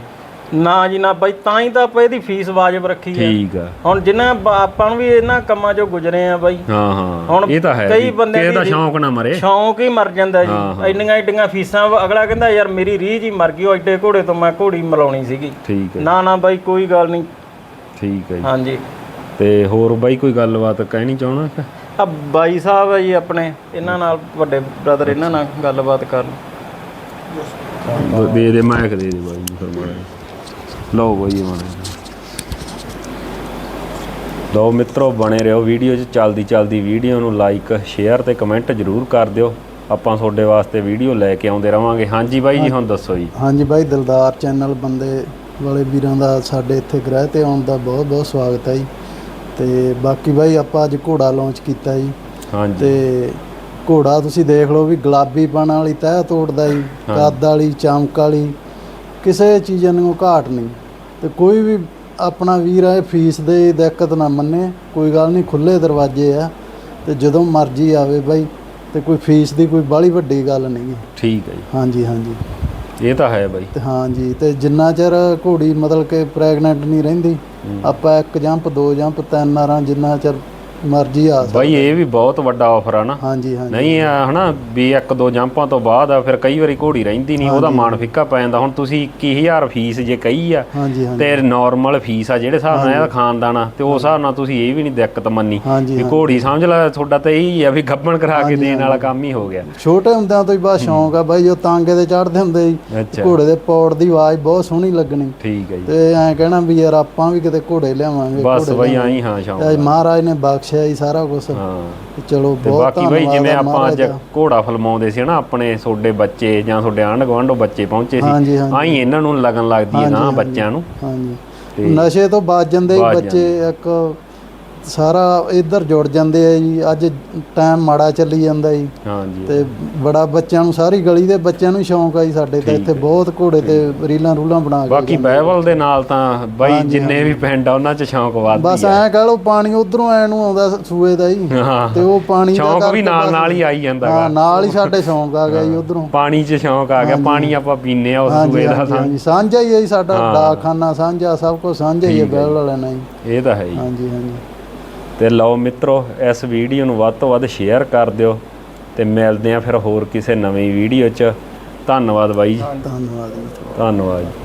[SPEAKER 2] ਨਾ ਜੀ ਨਾ ਬਾਈ ਤਾਂ ਹੀ ਤਾਂ ਆਪਾਂ ਇਹਦੀ ਫੀਸ ਵਾਜਬ ਰੱਖੀ ਹੈ।
[SPEAKER 1] ਠੀਕ ਆ।
[SPEAKER 2] ਹੁਣ ਜਿੰਨਾ ਬ- ਆਪਾਂ ਨੂੰ ਵੀ ਇਹਨਾਂ ਕੰਮਾਂ 'ਚੋਂ ਗੁਜ਼ਰੇ ਆ ਬਾਈ।
[SPEAKER 1] ਹਾਂ ਹਾਂ।
[SPEAKER 2] ਹੁਣ
[SPEAKER 1] ਇਹ ਤਾਂ ਹੈ
[SPEAKER 2] ਕਈ। ਬੰਦੇ
[SPEAKER 1] ਦਾ
[SPEAKER 2] ਦੀ-
[SPEAKER 1] ਸ਼ੌਂਕ ਨਾ ਮਰੇ।
[SPEAKER 2] ਸ਼ੌਂਕ ਹੀ ਮਰ ਜਾਂਦਾ ਜੀ। ਇੰਨੀਆਂ ਇੰਨੀਆਂ ਫੀਸਾਂ ਵਾ- ਅਗਲਾ ਕਹਿੰਦਾ ਯਾਰ ਮੇਰੀ ਰੀਝ ਹੀ ਮਰ ਗਈ ਉਹ ਐਡੇ ਘੋੜੇ ਤੋਂ ਮੈਂ ਘੋੜੀ ਮਲਾਉਣੀ ਸੀਗੀ।
[SPEAKER 1] ਠੀਕ ਹੈ
[SPEAKER 2] ਨਾ ਨਾ ਬਾਈ ਕੋਈ ਗੱਲ ਨਹੀਂ।
[SPEAKER 1] ਠੀਕ ਹੈ ਜੀ।
[SPEAKER 2] ਹਾਂਜੀ।
[SPEAKER 1] ਤੇ ਹੋਰ ਬਾਈ ਕੋਈ ਗੱਲਬਾਤ ਕਹਿਣੀ ਚਾਹਣਾ
[SPEAKER 2] ਆ ਬਾਈ ਸਾਹਿਬ ਆ ਜੀ ਆਪਣੇ। ਇਹਨਾਂ ਨਾਲ ਵੱਡੇ ਬ੍ਰਦਰ ਇਹਨਾਂ ਨਾਲ ਗੱਲਬਾਤ ਕਰਨ।
[SPEAKER 1] ਦੇ ਦੇ ਮਾਈਕ ਦੇ ਦੇ ਬਾਈ ਨੂੰ ਫਿਰ ਮਾੜਾ ਜਿਹਾ। ਲਓ ਬਾਈ ਇਹ ਜਿਹਾ। ਲਓ ਮਿੱਤਰੋ ਬਣੇ ਰਹੋ ਵੀਡੀਓ 'ਚ। ਚੱਲਦੀ ਚੱਲਦੀ ਵੀਡੀਓ ਨੂੰ ਲਾਈਕ ਸ਼ੇਅਰ ਤੇ ਕਮੈਂਟ ਜ਼ਰੂਰ ਕਰ ਦਿਓ। ਆਪਾਂ ਤੁਹਾਡੇ ਵਾਸਤੇ ਵੀਡੀਓ ਲੈ ਕੇ ਆਉਂਦੇ ਰਵਾਂਗੇ। ਹਾਂਜੀ ਬਾਈ ਜੀ ਹੁਣ ਦੱਸੋ ਜੀ।
[SPEAKER 3] ਹਾਂਜੀ ਬਾਈ ਦਿਲਦਾਰ ਚੈਨਲ ਬੰਦੇ ਵਾਲੇ ਵੀਰਾਂ ਦਾ ਸਾਡੇ ਇੱਥੇ ਗ੍ਰਹਿ ਤੇ ਆਉਣ ਦਾ ਬਹੁਤ ਬਹੁਤ ਸਵਾਗਤ ਹੈ ਜੀ। ਤੇ ਬਾਕੀ ਬਾਈ ਆਪਾਂ ਅੱਜ ਘੋੜਾ ਲਾਂਚ ਕੀਤਾ ਜੀ।
[SPEAKER 1] ਹਾਂਜੀ।
[SPEAKER 3] ਤੇ ਘੋੜਾ ਤੁਸੀਂ ਦੇਖ ਲਓ ਵੀ ਗੁਲਾਬੀ ਪਣ ਵਾਲੀ ਤਹਿ ਤੋੜਦਾ ਜੀ। ਕੱਦ ਵਾਲੀ ਚਮਕ ਵਾਲੀ ਕਿਸੇ ਚੀਜ਼ ਨੂੰ ਘਾਟ ਨਹੀਂ। ਤੇ ਕੋਈ ਵੀ ਆਪਣਾ ਵੀਰ ਹੈ ਫੀਸ ਦੇ ਦਿੱਕਤ ਨਾ ਮੰਨੇ ਕੋਈ ਗੱਲ ਨਹੀਂ ਖੁੱਲੇ ਦਰਵਾਜ਼ੇ ਆ ਤੇ ਜਦੋਂ ਮਰਜ਼ੀ ਆਵੇ ਬਾਈ ਤੇ ਕੋਈ ਫੀਸ ਦੀ ਕੋਈ ਬਾਹਲੀ ਵੱਡੀ ਗੱਲ ਨਹੀਂ
[SPEAKER 1] ਠੀਕ ਹੈ
[SPEAKER 3] ਹਾਂਜੀ ਹਾਂਜੀ।
[SPEAKER 1] ਇਹ ਤਾਂ ਹੈ ਬਾਈ।
[SPEAKER 3] ਤੇ ਹਾਂਜੀ ਤੇ ਜਿੰਨਾ ਚਿਰ ਘੋੜੀ ਮਤਲਬ ਕਿ ਪ੍ਰੈਗਨੈਂਟ ਨਹੀਂ ਰਹਿੰਦੀ ਆਪਾਂ ਇੱਕ ਜੰਪ ਦੋ ਜੰਪ ਤਿੰਨ ਆਰਾਂ ਜਿੰਨਾ ਚਿਰ ਮਰਜ਼ੀ ਆ ਸਕਦਾ।
[SPEAKER 1] ਬਾਈ ਇਹ ਵੀ ਬਹੁਤ ਵੱਡਾ ਆਫਰ ਆ ਨਾ।
[SPEAKER 3] ਹਾਂਜੀ ਹਾਂਜੀ।
[SPEAKER 1] ਨਹੀਂ ਆ ਹਨਾ ਵੀ ਇੱਕ ਦੋ ਜੰਪਾਂ ਤੋਂ ਬਾਅਦ ਆ ਫਿਰ ਕਈ ਵਾਰੀ ਘੋੜੀ ਰਹਿੰਦੀ ਨਹੀਂ ਉਹਦਾ ਮਾਨ ਫਿੱਕਾ ਪੈ ਜਾਂਦਾ। ਹੁਣ ਤੁਸੀਂ 21000 ਫੀਸ ਜੇ ਕਹੀ ਆ
[SPEAKER 3] ਹਾਂਜੀ ਹਾਂਜੀ।
[SPEAKER 1] ਤੇ ਨਾਰਮਲ ਫੀਸ ਆ ਜਿਹੜੇ ਹਿਸਾਬ ਨਾਲ ਇਹਦਾ ਖਾਨਦਾਨ ਆ ਤੇ ਉਸ ਹਿਸਾਬ ਨਾਲ ਤੁਸੀਂ ਇਹ ਵੀ ਨਹੀਂ ਦਿੱਕਤ ਮੰਨੀ ਵੀ ਘੋੜੀ ਸਮਝ ਲੈ ਤੁਹਾਡਾ ਤਾਂ ਇਹੀ ਆ ਵੀ ਗੱਬਣ ਕਰਾ ਕੇ ਦੇਣ ਵਾਲਾ ਕੰਮ ਹੀ ਹੋ ਗਿਆ।
[SPEAKER 3] ਛੋਟੇ ਹੁੰਦਿਆਂ ਤੋਂ ਹੀ ਬਸ ਸ਼ੌਂਕ ਆ ਬਾਈ ਜੋ ਤਾਂਗੇ ਤੇ ਚੜਦੇ ਹੁੰਦੇ
[SPEAKER 1] ਅੱਛਾ।
[SPEAKER 3] ਘੋੜੇ ਦੇ ਪੌੜ ਦੀ ਆਵਾਜ਼ ਬਹੁਤ ਸੋਹਣੀ ਲੱਗਣੀ।
[SPEAKER 1] ਠੀਕ ਹੈ ਜੀ।
[SPEAKER 3] ਤੇ ਐਂ ਕਹਿਣਾ ਵੀ ਯਾਰ ਆਪਾਂ ਵੀ ਕਿਤੇ ਘੋੜੇ ਲਿਆਵਾਂਗੇ
[SPEAKER 1] ਬਸ ਬਈ ਆਈ ਹਾਂ ਸ਼ੌਂਕ
[SPEAKER 3] ਮਹਾਰਾਜ ਨੇ ਬਖਸ਼ਿਆ ਜੀ ਸਾਰਾ ਕੁਝ
[SPEAKER 1] ਹਾਂ।
[SPEAKER 3] ਚਲੋ
[SPEAKER 1] ਤੇ
[SPEAKER 3] ਬਹੁਤ
[SPEAKER 1] ਬਾਕੀ ਬਈ
[SPEAKER 3] ਧੰਨਵਾਦ
[SPEAKER 1] ਜਿਵੇਂ
[SPEAKER 3] ਆ
[SPEAKER 1] ਆਪਾਂ
[SPEAKER 3] ਮਹਾਰਾਜ
[SPEAKER 1] ਅੱਜ
[SPEAKER 3] ਦਾ।
[SPEAKER 1] ਘੋੜਾ ਫਲਮਾਉਂਦੇ ਸੀ ਨਾ ਆਪਣੇ ਤੁਹਾਡੇ ਬੱਚੇ ਜਾਂ ਤੁਹਾਡੇ ਆਂਢ ਗੁਆਂਢੋਂ ਬੱਚੇ ਪਹੁੰਚੇ
[SPEAKER 3] ਹਾਂਜੀ,
[SPEAKER 1] ਸੀ।
[SPEAKER 3] ਹਾਂਜੀ।
[SPEAKER 1] ਆਈ ਇਹਨਾਂ ਨੂੰ ਲੱਗਣ ਲੱਗਦੀ ਹੈ ਨਾ
[SPEAKER 3] ਹਾਂਜੀ,
[SPEAKER 1] ਬੱਚਿਆਂ ਨੂੰ।
[SPEAKER 3] ਹਾਂਜੀ।
[SPEAKER 1] ਤੇ
[SPEAKER 3] ਨਸ਼ੇ ਤੋਂ ਬਚ ਜਾਂਦੇ
[SPEAKER 1] ਬੱਚੇ
[SPEAKER 3] ਇੱਕ ਸਾਰਾ ਇੱਧਰ ਜੁੜ ਜਾਂਦੇ ਆ ਜੀ ਅੱਜ ਟਾਈਮ ਮਾੜਾ ਚੱਲੀ ਜਾਂਦਾ ਜੀ।
[SPEAKER 1] ਹਾਂਜੀ।
[SPEAKER 3] ਤੇ ਬੜਾ ਬੱਚਿਆਂ ਨੂੰ ਸਾਰੀ ਗਲੀ ਦੇ ਬੱਚਿਆਂ ਨੂੰ ਸ਼ੌਂਕ ਆ ਜੀ ਸਾਡੇ ਤਾਂ ਇੱਥੇ ਬਹੁਤ ਘੋੜੇ ਤੇ ਰੀਲਾਂ ਰੂਲਾਂ ਬਣਾ ਕੇ
[SPEAKER 1] ਬਾਕੀ ਬਹਿਵਲ ਦੇ ਨਾਲ ਤਾਂ ਬਾਈ ਜਿੰਨੇ ਵੀ ਪਿੰਡ ਆ ਉਹਨਾਂ 'ਚ ਸ਼ੌਂਕ
[SPEAKER 3] ਬਸ
[SPEAKER 1] ਵੱਧਦੀ ਆ।
[SPEAKER 3] ਐਂ ਕਹ ਲਓ ਪਾਣੀ ਉਧਰੋਂ ਐ ਨੂੰ ਆਉਂਦਾ ਸੂਏ ਦਾ ਜੀ। ਤੇ ਉਹ ਪਾਣੀ ਦਾ
[SPEAKER 1] ਸ਼ੌਂਕ ਵੀ ਨਾਲ
[SPEAKER 3] ਬਸ-
[SPEAKER 1] ਨਾਲ ਹੀ ਆਈ ਜਾਂਦਾ
[SPEAKER 3] ਹਾਂ ਨਾਲ ਹੀ ਸਾਡੇ ਸ਼ੌਂਕ ਆ ਗਿਆ ਜੀ ਉਧਰੋਂ।
[SPEAKER 1] ਪਾਣੀ 'ਚ ਸ਼ੌਂਕ ਆ ਗਿਆ ਪਾਣੀ ਆਪਾਂ ਪੀਨੇ ਆ ਉਸ ਸੂਏ ਦਾ
[SPEAKER 3] ਹਾਂਜੀ ਸਾਂਝਾ ਹੀ ਹੈ ਸਾਡਾ ਡਾਕਖਾਨਾ ਸਾਂਝਾ ਸਭ ਕੁਝ ਸਾਂਝਾ ਹੀ ਹੈ ਬੈਲ ਵਾਲਿਆਂ ਨਾਲ
[SPEAKER 1] ਇਹ ਤਾਂ ਹੈ ਜੀ
[SPEAKER 3] ਹਾਂਜੀ ਹਾਂਜੀ।
[SPEAKER 1] ਤੇ ਲਓ ਮਿੱਤਰੋ ਇਸ ਵੀਡੀਓ ਨੂੰ ਵੱਧ ਤੋਂ ਵੱਧ ਸ਼ੇਅਰ ਕਰ ਦਿਓ ਤੇ ਮਿਲਦੇ ਆ ਫਿਰ ਹੋਰ ਕਿਸੇ ਨਵੀਂ ਵੀਡੀਓ 'ਚ। ਧੰਨਵਾਦ ਬਾਈ ਜੀ।
[SPEAKER 3] ਧੰਨਵਾਦ ਜੀ
[SPEAKER 1] ਧੰਨਵਾਦ ਜੀ।